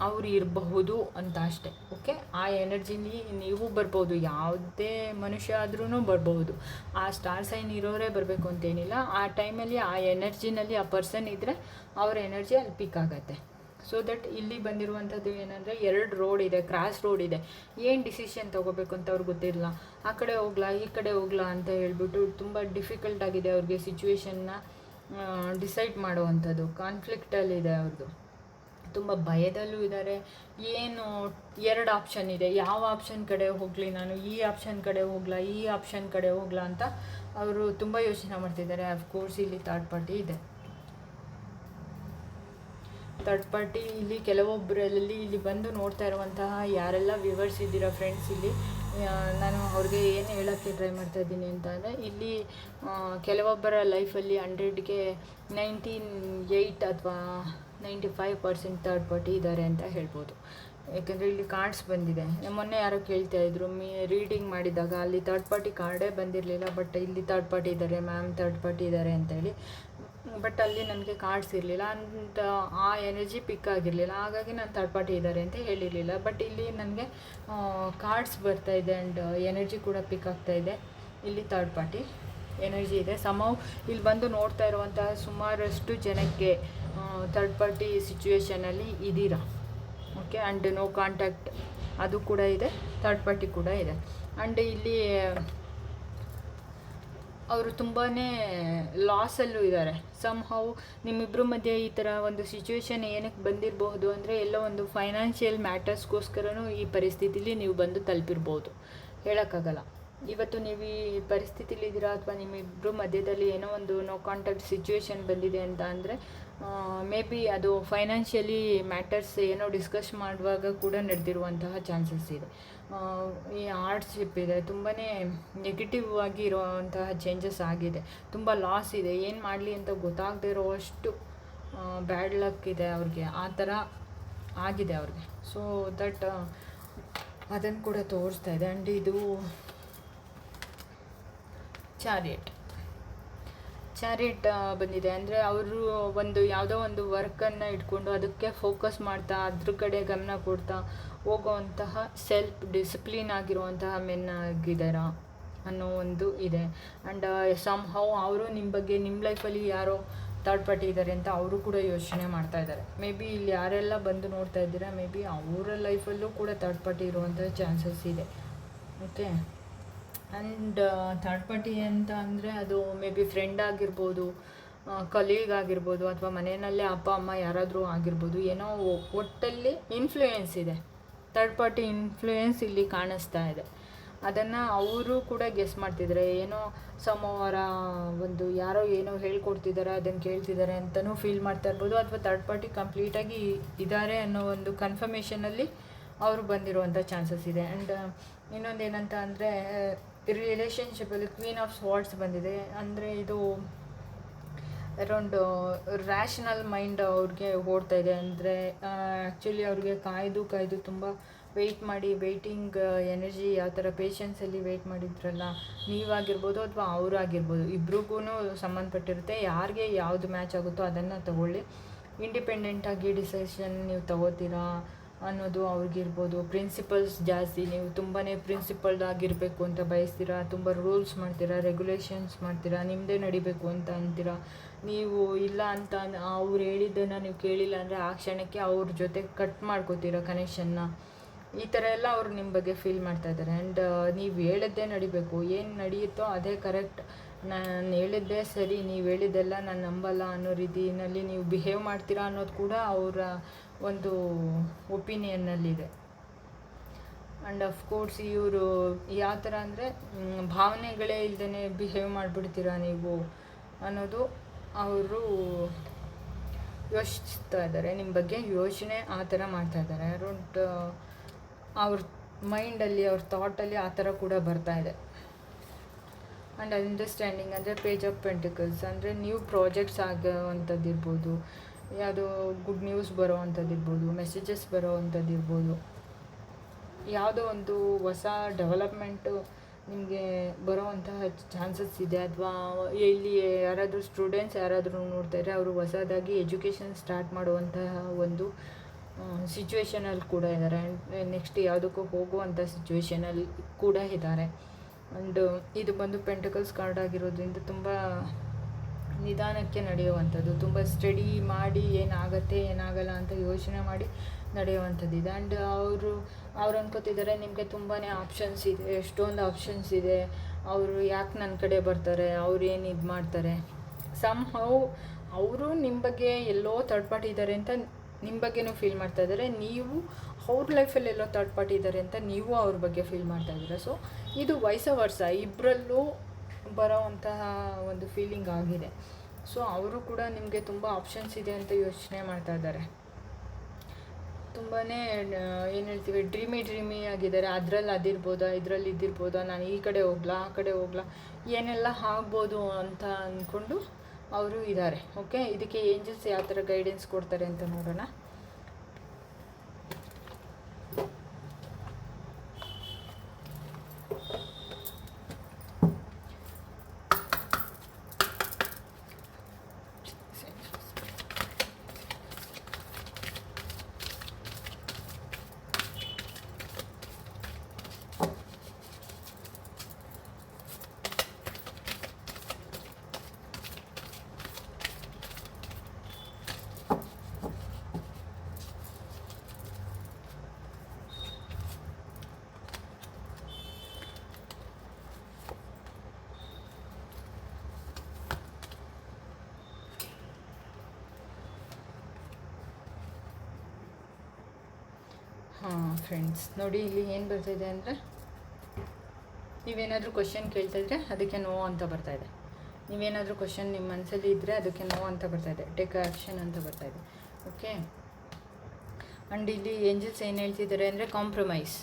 ಅವ್ರು ಇರಬಹುದು ಅಂತ ಅಷ್ಟೆ ಓಕೆ ಆ ಎನರ್ಜಿಲಿ ನೀವು ಬರ್ಬೋದು, ಯಾವುದೇ ಮನುಷ್ಯ ಆದ್ರೂ ಬರ್ಬೋದು. ಆ ಸ್ಟಾರ್ ಸೈನ್ ಇರೋರೇ ಬರಬೇಕು ಅಂತೇನಿಲ್ಲ. ಆ ಟೈಮಲ್ಲಿ ಆ ಎನರ್ಜಿನಲ್ಲಿ ಆ ಪರ್ಸನ್ ಇದ್ದರೆ ಅವ್ರ ಎನರ್ಜಿ ಅಲ್ಲಿ ಪಿಕ್ ಆಗತ್ತೆ. ಸೊ ದಟ್ ಇಲ್ಲಿ ಬಂದಿರುವಂಥದ್ದು ಏನಂದರೆ ಎರಡು ರೋಡ್ ಇದೆ ಕ್ರಾಸ್ ರೋಡ್ ಇದೆ. ಏನು ಡಿಸಿಷನ್ ತೊಗೋಬೇಕು ಅಂತ ಅವ್ರಿಗೆ ಗೊತ್ತಿರಲ್ಲ ಆ ಕಡೆ ಹೋಗ್ಲಾ, ಈ ಕಡೆ ಹೋಗ್ಲಾ ಅಂತ ಹೇಳ್ಬಿಟ್ಟು ತುಂಬ ಡಿಫಿಕಲ್ಟ್ ಆಗಿದೆ ಅವ್ರಿಗೆ ಸಿಚುವೇಶನ್ನ ಡಿಸೈಡ್ ಮಾಡುವಂಥದ್ದು. ಕಾನ್ಫ್ಲಿಕ್ಟಲ್ಲಿದೆ ಅವ್ರದ್ದು ತುಂಬ ಭಯದಲ್ಲೂ ಇದ್ದಾರೆ ಏನು ಎರಡು ಆಪ್ಷನ್ ಇದೆ. ಯಾವ ಆಪ್ಷನ್ ಕಡೆ ಹೋಗಲಿ ನಾನು, ಈ ಆಪ್ಷನ್ ಕಡೆ ಹೋಗ್ಲಾ, ಈ ಆಪ್ಷನ್ ಕಡೆ ಹೋಗ್ಲಾ ಅಂತ ಅವರು ತುಂಬ ಯೋಚನೆ ಮಾಡ್ತಿದ್ದಾರೆ. ಅಫ್ಕೋರ್ಸ್ ಇಲ್ಲಿ ಥರ್ಡ್ ಪಾರ್ಟಿ ಇದೆ. ಥರ್ಡ್ ಪಾರ್ಟಿ ಇಲ್ಲಿ ಕೆಲವೊಬ್ಬರಲ್ಲಿ ಇಲ್ಲಿ ಬಂದು ನೋಡ್ತಾ ಇರುವಂತಹ ಯಾರೆಲ್ಲ ವ್ಯೂವರ್ಸ್ ಇದ್ದೀರಾ ಫ್ರೆಂಡ್ಸ್ ಇಲ್ಲಿ ನಾನು ಅವ್ರಿಗೆ ಏನು ಹೇಳೋಕ್ಕೆ ಟ್ರೈ ಮಾಡ್ತಾ ಇದ್ದೀನಿ ಅಂತ ಅಂದರೆ ಇಲ್ಲಿ ಕೆಲವೊಬ್ಬರ ಲೈಫಲ್ಲಿ ಹಂಡ್ರೆಡ್ಗೆ ನೈಂಟೀನ್ ಏಯ್ಟ್ ಅಥವಾ ninety five percent third party ಇದ್ದಾರೆ ಅಂತ ಹೇಳ್ಬೋದು. ಯಾಕೆಂದರೆ ಇಲ್ಲಿ ಕಾರ್ಡ್ಸ್ ಬಂದಿದೆ. ಮೊನ್ನೆ ಯಾರೋ ಕೇಳ್ತಾ ಇದ್ರು, ಮೀ ರೀಡಿಂಗ್ ಮಾಡಿದಾಗ ಅಲ್ಲಿ ಥರ್ಡ್ ಪಾರ್ಟಿ ಕಾರ್ಡೇ ಬಂದಿರಲಿಲ್ಲ ಬಟ್ ಇಲ್ಲಿ ಥರ್ಡ್ ಪಾರ್ಟಿ ಇದ್ದಾರೆ ಮ್ಯಾಮ್ ಥರ್ಡ್ ಪಾರ್ಟಿ ಇದ್ದಾರೆ ಅಂತೇಳಿ ಬಟ್ ಅಲ್ಲಿ ನನಗೆ ಕಾರ್ಡ್ಸ್ ಇರಲಿಲ್ಲ ಅಂತ ಆ ಎನರ್ಜಿ ಪಿಕ್ ಆಗಿರಲಿಲ್ಲ. ಹಾಗಾಗಿ ನಾನು ಥರ್ಡ್ ಪಾರ್ಟಿ ಇದ್ದಾರೆ ಅಂತ ಹೇಳಿರಲಿಲ್ಲ. ಬಟ್ ಇಲ್ಲಿ ನನಗೆ ಕಾರ್ಡ್ಸ್ ಬರ್ತಾ ಇದೆ ಆ್ಯಂಡ್ ಎನರ್ಜಿ ಕೂಡ ಪಿಕ್ ಇದೆ. ಇಲ್ಲಿ ಥರ್ಡ್ ಪಾರ್ಟಿ ಎನರ್ಜಿ ಇದೆ. ಸಮವ್ ಇಲ್ಲಿ ಬಂದು ನೋಡ್ತಾ ಇರುವಂತಹ ಸುಮಾರಷ್ಟು ಜನಕ್ಕೆ ಥರ್ಡ್ ಪಾರ್ಟಿ ಸಿಚುವೇಷನಲ್ಲಿ ಇದ್ದೀರಾ ಓಕೆ ಆ್ಯಂಡ್ ನೋ ಕಾಂಟ್ಯಾಕ್ಟ್ ಅದು ಕೂಡ ಇದೆ. ಥರ್ಡ್ ಪಾರ್ಟಿ ಕೂಡ ಇದೆ. ಆ್ಯಂಡ್ ಇಲ್ಲಿ ಅವರು ತುಂಬಾ ಲಾಸಲ್ಲೂ ಇದ್ದಾರೆ ಸಮ್ ಹೌ ನಿಮ್ಮಿಬ್ಬರ ಮಧ್ಯೆ ಈ ಥರ ಒಂದು ಸಿಚುವೇಶನ್ ಏನಕ್ಕೆ ಬಂದಿರಬಹುದು ಅಂದರೆ ಎಲ್ಲ ಒಂದು ಫೈನಾನ್ಷಿಯಲ್ ಮ್ಯಾಟರ್ಸ್ಗೋಸ್ಕರನೂ ಈ ಪರಿಸ್ಥಿತಿಲಿ ನೀವು ಬಂದು ತಲುಪಿರ್ಬೋದು. ಹೇಳೋಕ್ಕಾಗಲ್ಲ. ಇವತ್ತು ನೀವು ಈ ಪರಿಸ್ಥಿತಿಲಿ ಇದ್ದೀರಾ ಅಥವಾ ನಿಮ್ಮಿಬ್ಬರು ಮಧ್ಯದಲ್ಲಿ ಏನೋ ಒಂದು ನೋ ಕಾಂಟ್ಯಾಕ್ಟ್ ಸಿಚುವೇಶನ್ ಬಂದಿದೆ ಅಂತ ಅಂದರೆ ಮೇ ಬಿ ಅದು ಫೈನಾನ್ಷಿಯಲಿ ಮ್ಯಾಟರ್ಸ್ ಏನೋ ಡಿಸ್ಕಸ್ ಮಾಡುವಾಗ ಕೂಡ ನಡೆದಿರುವಂತಹ ಚಾನ್ಸಸ್ ಇದೆ. ಈ ಹಾರ್ಡ್ಶಿಪ್ ಇದೆ ತುಂಬಾ ನೆಗೆಟಿವ್ ಆಗಿ ಇರುವಂತಹ ಚೇಂಜಸ್ ಆಗಿದೆ. ತುಂಬ ಲಾಸ್ ಇದೆ, ಏನು ಮಾಡಲಿ ಅಂತ ಗೊತ್ತಾಗದೇ ಇರೋವಷ್ಟು ಬ್ಯಾಡ್ ಲಕ್ ಇದೆ ಅವ್ರಿಗೆ, ಆ ಥರ ಆಗಿದೆ ಅವ್ರಿಗೆ. ಸೊ ದಟ್ ಅದನ್ನು ಕೂಡ ತೋರಿಸ್ತಾ ಇದೆ. ಆ್ಯಂಡ್ ಇದು ಚಾರಿಯಟ್. ಚಾರಿಯಟ್ ಬಂದಿದೆ. ಅಂದರೆ ಅವರು ಒಂದು ಯಾವುದೋ ಒಂದು ವರ್ಕನ್ನು ಇಟ್ಕೊಂಡು ಅದಕ್ಕೆ ಫೋಕಸ್ ಮಾಡ್ತಾ, ಅದ್ರ ಕಡೆ ಗಮನ ಕೊಡ್ತಾ ಹೋಗುವಂತಹ ಸೆಲ್ಫ್ ಡಿಸಿಪ್ಲಿನ್ ಆಗಿರುವಂತಹ ಮೆನ್ ಆಗಿದ್ದಾರಾ ಅನ್ನೋ ಒಂದು ಇದೆ. ಆ್ಯಂಡ್ ಸಮ್ ಹೌ ಅವರು ನಿಮ್ಮ ಬಗ್ಗೆ, ನಿಮ್ಮ ಲೈಫಲ್ಲಿ ಯಾರೋ ಥರ್ಡ್ ಪಾರ್ಟಿ ಇದ್ದಾರೆ ಅಂತ ಅವರು ಕೂಡ ಯೋಚನೆ ಮಾಡ್ತಾ ಇದ್ದಾರೆ ಮೇ ಬಿ ಇಲ್ಲಿ ಯಾರೆಲ್ಲ ಬಂದು ನೋಡ್ತಾ ಇದ್ದೀರಾ ಮೇ ಬಿ ಅವರ ಲೈಫಲ್ಲೂ ಕೂಡ ಥರ್ಡ್ ಪಾರ್ಟಿ ಇರುವಂಥ ಚಾನ್ಸಸ್ ಇದೆ. ಓಕೆ ಆ್ಯಂಡ್ ಥರ್ಡ್ ಪಾರ್ಟಿ ಅಂತ ಅಂದರೆ ಅದು ಮೇ ಬಿ ಫ್ರೆಂಡ್ ಆಗಿರ್ಬೋದು ಕಲೀಗ್ ಆಗಿರ್ಬೋದು ಅಥವಾ ಮನೆಯಲ್ಲೇ ಅಪ್ಪ, ಅಮ್ಮ ಯಾರಾದರೂ ಆಗಿರ್ಬೋದು, ಏನೋ ಒಟ್ಟಲ್ಲಿ ಇನ್ಫ್ಲೂಯೆನ್ಸ್ ಇದೆ. ಥರ್ಡ್ ಪಾರ್ಟಿ ಇನ್ಫ್ಲೂಯೆನ್ಸ್ ಇಲ್ಲಿ ಕಾಣಿಸ್ತಾ ಇದೆ. ಅದನ್ನು ಅವರು ಕೂಡ ಗೆಸ್ ಮಾಡ್ತಿದ್ದಾರೆ ಏನೋ ಸೋಮವಾರ ಒಂದು ಯಾರೋ ಏನೋ ಹೇಳ್ಕೊಡ್ತಿದ್ದಾರೆ ಅದನ್ನು ಕೇಳ್ತಿದ್ದಾರೆ ಅಂತಲೂ ಫೀಲ್ ಮಾಡ್ತಾ ಇರ್ಬೋದು ಅಥವಾ ಥರ್ಡ್ ಪಾರ್ಟಿ ಕಂಪ್ಲೀಟಾಗಿ ಇದ್ದಾರೆ ಅನ್ನೋ ಒಂದು ಕನ್ಫರ್ಮೇಷನಲ್ಲಿ ಅವರು ಬಂದಿರುವಂಥ ಚಾನ್ಸಸ್ ಇದೆ. ಆ್ಯಂಡ್ ಇನ್ನೊಂದು ಏನಂತ ಅಂದರೆ ರಿಲೇಷನ್ಶಿಪ್ಪಲ್ಲಿ ಕ್ವೀನ್ ಆಫ್ ಸ್ವಾರ್ಡ್ಸ್ ಬಂದಿದೆ. ಅಂದರೆ ಇದು ಅರೌಂಡ್ ರ್ಯಾಷನಲ್ ಮೈಂಡ್ ಅವ್ರಿಗೆ ಓಡ್ತಾ ಇದೆ. ಅಂದರೆ ಆ್ಯಕ್ಚುಲಿ ಅವ್ರಿಗೆ ಕಾಯ್ದು ಕಾಯ್ದು ತುಂಬ ವೆಯ್ಟ್ ಮಾಡಿ ವೆಯ್ಟಿಂಗ್ ಎನರ್ಜಿ ಯಾವ ಥರ ಪೇಷನ್ಸಲ್ಲಿ ವೆಯ್ಟ್ ಮಾಡಿದ್ರಲ್ಲ, ನೀವಾಗಿರ್ಬೋದು ಅಥವಾ ಅವರಾಗಿರ್ಬೋದು ಇಬ್ರಿಗೂ ಸಂಬಂಧಪಟ್ಟಿರುತ್ತೆ. ಯಾರಿಗೆ ಯಾವುದು ಮ್ಯಾಚ್ ಆಗುತ್ತೋ ಅದನ್ನು ತಗೊಳ್ಳಿ. ಇಂಡಿಪೆಂಡೆಂಟಾಗಿ ಡಿಸಿಷನ್ ನೀವು ತಗೋತೀರಾ? ಅನ್ನೋದು ಅವ್ರಿಗಿರ್ಬೋದು. ಪ್ರಿನ್ಸಿಪಲ್ಸ್ ಜಾಸ್ತಿ, ನೀವು ತುಂಬಾ ಪ್ರಿನ್ಸಿಪಲ್ಡ್ ಆಗಿರಬೇಕು ಅಂತ ಬಯಸ್ತೀರಾ? ತುಂಬ ರೂಲ್ಸ್ ಮಾಡ್ತೀರಾ? ರೆಗ್ಯುಲೇಷನ್ಸ್ ಮಾಡ್ತೀರಾ? ನಿಮ್ಮದೇ ನಡಿಬೇಕು ಅಂತ ಅಂತೀರಾ? ನೀವು ಇಲ್ಲ ಅಂತ ಅವ್ರು ಹೇಳಿದ್ದನ್ನು ನೀವು ಕೇಳಿಲ್ಲ ಅಂದರೆ ಆ ಕ್ಷಣಕ್ಕೆ ಅವ್ರ ಜೊತೆ ಕಟ್ ಮಾಡ್ಕೋತೀರಾ ಕನೆಕ್ಷನ್ನ ಈ ಥರ ಎಲ್ಲ ಅವರು ನಿಮ್ಮ ಬಗ್ಗೆ ಫೀಲ್ ಮಾಡ್ತಾ ಇದ್ದಾರೆ ಆ್ಯಂಡ್ ನೀವು ಹೇಳಿದ್ದೇ ನಡಿಬೇಕು. ಏನು ನಡೆಯುತ್ತೋ ಅದೇ ಕರೆಕ್ಟ್ ನಾನು ಹೇಳಿದ್ದೇ ಸರಿ, ನೀವು ಹೇಳಿದ್ದೆಲ್ಲ ನಾನು ನಂಬಲ್ಲ ಅನ್ನೋ ರೀತಿಯಲ್ಲಿ ನೀವು ಬಿಹೇವ್ ಮಾಡ್ತೀರಾ ಅನ್ನೋದು ಕೂಡ ಅವರ ಒಂದು ಒಪಿನಿಯನ್ನಲ್ಲಿದೆ. ಆ್ಯಂಡ್ ಅಫ್ಕೋರ್ಸ್ ಇವರು ಯಾವ ಥರ ಅಂದರೆ ಭಾವನೆಗಳೇ ಇಲ್ಲದೇ ಬಿಹೇವ್ ಮಾಡಿಬಿಡ್ತೀರಾ ನೀವು ಅನ್ನೋದು ಅವರು ಯೋಚಿಸ್ತಾ ಇದ್ದಾರೆ. ನಿಮ್ಮ ಬಗ್ಗೆ ಯೋಚನೆ ಆ ಥರ ಮಾಡ್ತಾ ಇದ್ದಾರೆ. ಅರೌಂಡ್ ಅವ್ರ ಮೈಂಡಲ್ಲಿ, ಅವ್ರ ಥಾಟಲ್ಲಿ ಆ ಥರ ಕೂಡ ಬರ್ತಾ ಇದೆ. ಆ್ಯಂಡ್ ಅಂಡರ್ಸ್ಟ್ಯಾಂಡಿಂಗ್ ಅಂದರೆ ಪೇಜ್ ಆಫ್ ಪೆಂಟಿಕಲ್ಸ್ ಅಂದರೆ ನ್ಯೂ ಪ್ರಾಜೆಕ್ಟ್ಸ್ ಆಗೋವಂಥದ್ದು ಇರ್ಬೋದು. ಯಾವುದೋ ಗುಡ್ ನ್ಯೂಸ್ ಬರೋ ಅಂಥದ್ದು ಇರ್ಬೋದು ಮೆಸೇಜಸ್ ಬರೋ ಅಂಥದ್ದು ಇರ್ಬೋದು ಯಾವುದೋ ಒಂದು ಹೊಸ ಡೆವಲಪ್ಮೆಂಟು ನಿಮಗೆ ಬರೋವಂತಹ ಚಾನ್ಸಸ್ ಇದೆ ಅಥವಾ ಇಲ್ಲಿ ಯಾರಾದರೂ ಸ್ಟೂಡೆಂಟ್ಸ್ ಯಾರಾದರೂ ನೋಡ್ತಾರೆ ಅವರು ಹೊಸದಾಗಿ ಎಜುಕೇಷನ್ ಸ್ಟಾರ್ಟ್ ಮಾಡುವಂತಹ ಒಂದು ಸಿಚುವೇಷನಲ್ಲಿ ಕೂಡ ಇದ್ದಾರೆ. ನೆಕ್ಸ್ಟ್ ಯಾವುದಕ್ಕೂ ಹೋಗುವಂಥ ಸಿಚುವೇಷನಲ್ಲಿ ಕೂಡ ಇದ್ದಾರೆ. ಆ್ಯಂಡ್ ಇದು ಬಂದು ಪೆಂಟಕಲ್ಸ್ ಕಾರ್ಡ್ ಆಗಿರೋದ್ರಿಂದ ತುಂಬ ನಿಧಾನಕ್ಕೆ ನಡೆಯುವಂಥದ್ದು, ತುಂಬ ಸ್ಟಡಿ ಮಾಡಿ ಏನಾಗತ್ತೆ, ಏನಾಗಲ್ಲ ಅಂತ ಯೋಚನೆ ಮಾಡಿ ನಡೆಯುವಂಥದ್ದು ಇದೆ. ಆ್ಯಂಡ್ ಅವರು, ಅವ್ರು ಅನ್ಕೋತಿದ್ದಾರೆ ನಿಮಗೆ ತುಂಬಾ ಆಪ್ಷನ್ಸ್ ಇದೆ, ಎಷ್ಟೊಂದು ಆಪ್ಷನ್ಸ್ ಇದೆ, ಅವರು ಯಾಕೆ ನನ್ನ ಕಡೆ ಬರ್ತಾರೆ, ಅವ್ರು ಏನು ಇದು ಮಾಡ್ತಾರೆ? ಸಮ್ ಹೌ ಅವರು ನಿಮ್ಮ ಬಗ್ಗೆ ಎಲ್ಲೋ ಥರ್ಡ್ ಪಾರ್ಟಿ ಇದ್ದಾರೆ ಅಂತ ನಿಮ್ಮ ಬಗ್ಗೆನೂ ಫೀಲ್ ಮಾಡ್ತಾ ಇದ್ದಾರೆ ನೀವು ಅವ್ರ ಲೈಫಲ್ಲಿ ಎಲ್ಲೋ ಥರ್ಡ್ ಪಾರ್ಟಿ ಇದ್ದಾರೆ ಅಂತ ನೀವು ಅವ್ರ ಬಗ್ಗೆ ಫೀಲ್ ಮಾಡ್ತಾ ಇದ್ದೀರ. ಸೊ ಇದು ವಯಸ್ಸ ವರ್ಷ ಇಬ್ಬರಲ್ಲೂ ಬರೋವಂತಹ ಒಂದು ಫೀಲಿಂಗ್ ಆಗಿದೆ. ಸೊ ಅವರು ಕೂಡ ನಿಮಗೆ ತುಂಬ ಆಪ್ಷನ್ಸ್ ಇದೆ ಅಂತ ಯೋಚನೆ ಮಾಡ್ತಾ ಇದ್ದಾರೆ. ತುಂಬಾ ಏನು ಹೇಳ್ತೀವಿ ಡ್ರೀಮಿ ಡ್ರೀಮಿ ಆಗಿದ್ದಾರೆ. ಅದರಲ್ಲಿ ಅದಿರ್ಬೋದಾ, ಇದರಲ್ಲಿ ಇದಿರ್ಬೋದಾ ನಾನು ಈ ಕಡೆ ಹೋಗ್ಲಾ, ಆ ಕಡೆ ಹೋಗ್ಲಾ, ಏನೆಲ್ಲ ಆಗ್ಬೋದು ಅಂತ ಅಂದ್ಕೊಂಡು ಅವರು ಇದ್ದಾರೆ. ಓಕೆ ಇದಕ್ಕೆ ಏಂಜಲ್ಸ್ ಯಾವ ಥರ ಗೈಡೆನ್ಸ್ ಕೊಡ್ತಾರೆ ಅಂತ ನೋಡೋಣ. ಹಾಂ ಫ್ರೆಂಡ್ಸ್ ನೋಡಿ, ಇಲ್ಲಿ ಏನು ಬರ್ತಾಯಿದೆ ಅಂದರೆ ನೀವೇನಾದರೂ ಕ್ವಶನ್ ಕೇಳ್ತಾಯಿದ್ರೆ ಅದಕ್ಕೆ ನೋ ಅಂತ ಬರ್ತಾ ಇದೆ. ನೀವೇನಾದರೂ ಕ್ವಶನ್ ನಿಮ್ಮ ಮನಸ್ಸಲ್ಲಿ ಇದ್ದರೆ ಅದಕ್ಕೆ ನೋ ಅಂತ ಬರ್ತಾಯಿದೆ ಟೇಕ್ ಆ್ಯಕ್ಷನ್ ಅಂತ ಬರ್ತಾ ಇದೆ. ಓಕೆ ಆ್ಯಂಡ್ ಇಲ್ಲಿ ಏಂಜಲ್ಸ್ ಏನು ಹೇಳ್ತಿದ್ದಾರೆ ಅಂದರೆ ಕಾಂಪ್ರಮೈಸ್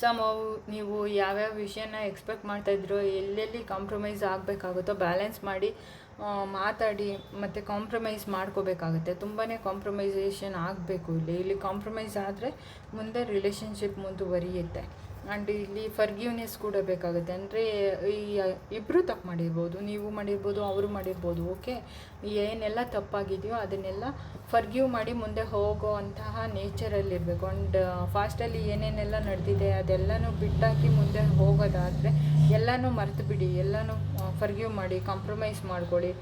ಸಮ್ ಅವು ನೀವು ಯಾವ್ಯಾವ ವಿಷಯನ ಎಕ್ಸ್ಪೆಕ್ಟ್ ಮಾಡ್ತಾಯಿದ್ರೋ ಎಲ್ಲೆಲ್ಲಿ ಕಾಂಪ್ರಮೈಸ್ ಆಗಬೇಕಾಗುತ್ತೋ ಬ್ಯಾಲೆನ್ಸ್ ಮಾಡಿ ಮಾತಾಡಿ ಮತ್ತು ಕಾಂಪ್ರಮೈಸ್ ಮಾಡ್ಕೋಬೇಕಾಗುತ್ತೆ. ತುಂಬಾ ಕಾಂಪ್ರಮೈಸೇಷನ್ ಆಗಬೇಕು ಇಲ್ಲಿ. ಇಲ್ಲಿ ಕಾಂಪ್ರಮೈಸ್ ಆದರೆ ಮುಂದೆ ರಿಲೇಷನ್ಶಿಪ್ ಮುಂದುವರಿಯುತ್ತೆ. ಆ್ಯಂಡ್ ಇಲ್ಲಿ ಫರ್ಗಿವ್ನೆಸ್ ಕೂಡ ಬೇಕಾಗುತ್ತೆ. ಅಂದರೆ ಈ ಇಬ್ಬರು ತಪ್ಪು ಮಾಡಿರ್ಬೋದು, ನೀವು ಮಾಡಿರ್ಬೋದು, ಅವರು ಮಾಡಿರ್ಬೋದು ಓಕೆ ಏನೆಲ್ಲ ತಪ್ಪಾಗಿದೆಯೋ ಅದನ್ನೆಲ್ಲ ಫರ್ಗ್ಯೂ ಮಾಡಿ ಮುಂದೆ ಹೋಗೋ ಅಂತಹ ನೇಚರಲ್ಲಿರಬೇಕು ಆ್ಯಂಡ್ ಫಾಸ್ಟಲ್ಲಿ ಏನೇನೆಲ್ಲ ನಡೆದಿದೆ ಅದೆಲ್ಲನೂ ಬಿಟ್ಟಾಕಿ ಮುಂದೆ ಹೋಗೋದಾದರೆ ಎಲ್ಲನೂ ಮರೆತು ಬಿಡಿ, ಎಲ್ಲನೂ ಫರ್ಗ್ಯೂ ಮಾಡಿ ಕಾಂಪ್ರಮೈಸ್ ಮಾಡ್ಕೊಳ್ಳಿ.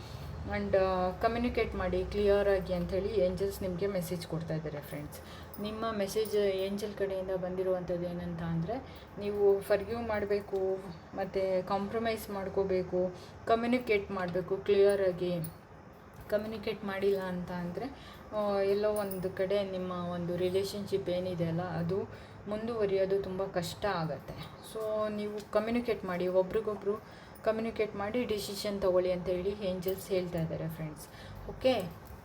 ಆ್ಯಂಡ್ ಕಮ್ಯುನಿಕೇಟ್ ಮಾಡಿ ಕ್ಲಿಯರಾಗಿ ಅಂಥೇಳಿ ಏಂಜಲ್ಸ್ ನಿಮಗೆ ಮೆಸೇಜ್ ಕೊಡ್ತಾ ಇದ್ದಾರೆ ಫ್ರೆಂಡ್ಸ್ ನಿಮ್ಮ ಮೆಸೇಜ್ ಏಂಜಲ್ ಕಡೆಯಿಂದ ಬಂದಿರುವಂಥದ್ದು ಏನಂತ ಅಂದರೆ, ನೀವು ಫರ್ಗ್ಯೂ ಮಾಡಬೇಕು, ಮತ್ತು ಕಾಂಪ್ರಮೈಸ್ ಮಾಡ್ಕೋಬೇಕು ಕಮ್ಯುನಿಕೇಟ್ ಮಾಡಬೇಕು ಕ್ಲಿಯರಾಗಿ ಕಮ್ಯುನಿಕೇಟ್ ಮಾಡಿಲ್ಲ ಅಂತ ಅಂದರೆ ಎಲ್ಲೋ ಒಂದು ಕಡೆ ನಿಮ್ಮ ಒಂದು ರಿಲೇಷನ್ಶಿಪ್ ಏನಿದೆ ಅಲ್ಲ, ಅದು ಮುಂದುವರಿಯೋದು ತುಂಬ ಕಷ್ಟ ಆಗುತ್ತೆ. ಸೊ ನೀವು ಕಮ್ಯುನಿಕೇಟ್ ಮಾಡಿ, ಒಬ್ರಿಗೊಬ್ರು ಕಮ್ಯುನಿಕೇಟ್ ಮಾಡಿ ಡಿಸಿಷನ್ ತೊಗೊಳ್ಳಿ ಅಂತ ಹೇಳಿ ಏಂಜಲ್ಸ್ ಹೇಳ್ತಾ ಇದ್ದಾರೆ ಫ್ರೆಂಡ್ಸ್ ಓಕೆ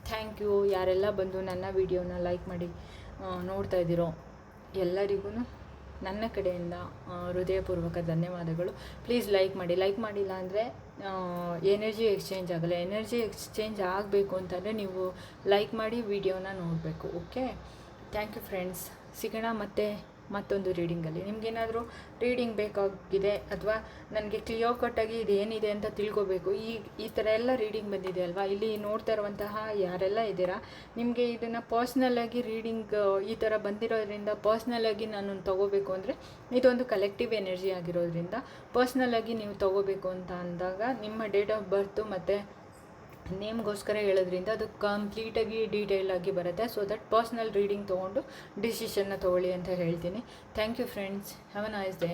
ಥ್ಯಾಂಕ್ ಯು ಯಾರೆಲ್ಲ ಬಂದು ನನ್ನ ವಿಡಿಯೋನ ಲೈಕ್ ಮಾಡಿ ನೋಡ್ತಾ ಇದ್ದೀರೋ, ಎಲ್ಲರಿಗೂ ನನ್ನ ಕಡೆಯಿಂದ ಹೃದಯಪೂರ್ವಕ ಧನ್ಯವಾದಗಳು. ಪ್ಲೀಸ್ ಲೈಕ್ ಮಾಡಿ. ಲೈಕ್ ಮಾಡಿಲ್ಲ ಅಂದರೆ ಎನರ್ಜಿ ಎಕ್ಸ್ಚೇಂಜ್ ಆಗಲ್ಲ. ಎನರ್ಜಿ ಎಕ್ಸ್ಚೇಂಜ್ ಆಗಬೇಕು ಅಂತಂದರೆ ನೀವು ಲೈಕ್ ಮಾಡಿ ವಿಡಿಯೋನ ನೋಡಬೇಕು ಓಕೆ ಥ್ಯಾಂಕ್ ಯು ಫ್ರೆಂಡ್ಸ್ ಸಿಗೋಣ ಮತ್ತೆ. ಮತ್ತೊಂದು ರೀಡಿಂಗಲ್ಲಿ. ನಿಮಗೇನಾದರೂ ರೀಡಿಂಗ್ ಬೇಕಾಗಿದೆ ಅಥವಾ ನನಗೆ ಕ್ಲಿಯರ್ ಕಟ್ಟಾಗಿ ಇದು ಏನಿದೆ ಅಂತ ತಿಳ್ಕೋಬೇಕು. ಈ ಈ ಥರ ಎಲ್ಲ ರೀಡಿಂಗ್ ಬಂದಿದೆ ಅಲ್ವಾ? ಇಲ್ಲಿ ನೋಡ್ತಾ ಇರುವಂತಹ ಯಾರೆಲ್ಲ ಇದ್ದೀರಾ, ನಿಮಗೆ ಇದನ್ನು ಪರ್ಸ್ನಲ್ಲಾಗಿ ರೀಡಿಂಗ್, ಈ ಥರ ಬಂದಿರೋದ್ರಿಂದ ಪರ್ಸ್ನಲ್ಲಾಗಿ ನಾನು ತಗೋಬೇಕು ಅಂದರೆ ಇದೊಂದು ಕಲೆಕ್ಟಿವ್ ಎನರ್ಜಿ ಆಗಿರೋದ್ರಿಂದ ಪರ್ಸ್ನಲ್ಲಾಗಿ ನೀವು ತಗೋಬೇಕು ಅಂತ ಅಂದಾಗ ನಿಮ್ಮ ಡೇಟ್ ಆಫ್ ಬರ್ತು ಮತ್ತು ನೇಮ್ಗೋಸ್ಕರ ಹೇಳೋದ್ರಿಂದ ಅದು ಕಂಪ್ಲೀಟಾಗಿ ಡೀಟೇಲ್ ಆಗಿ ಬರುತ್ತೆ. ಸೊ ದಟ್ ಪರ್ಸ್ನಲ್ ರೀಡಿಂಗ್ ತೊಗೊಂಡು ಡಿಸಿಷನ್ನ ತೊಗೊಳ್ಳಿ ಅಂತ ಹೇಳ್ತೀನಿ. Thank you friends have a nice day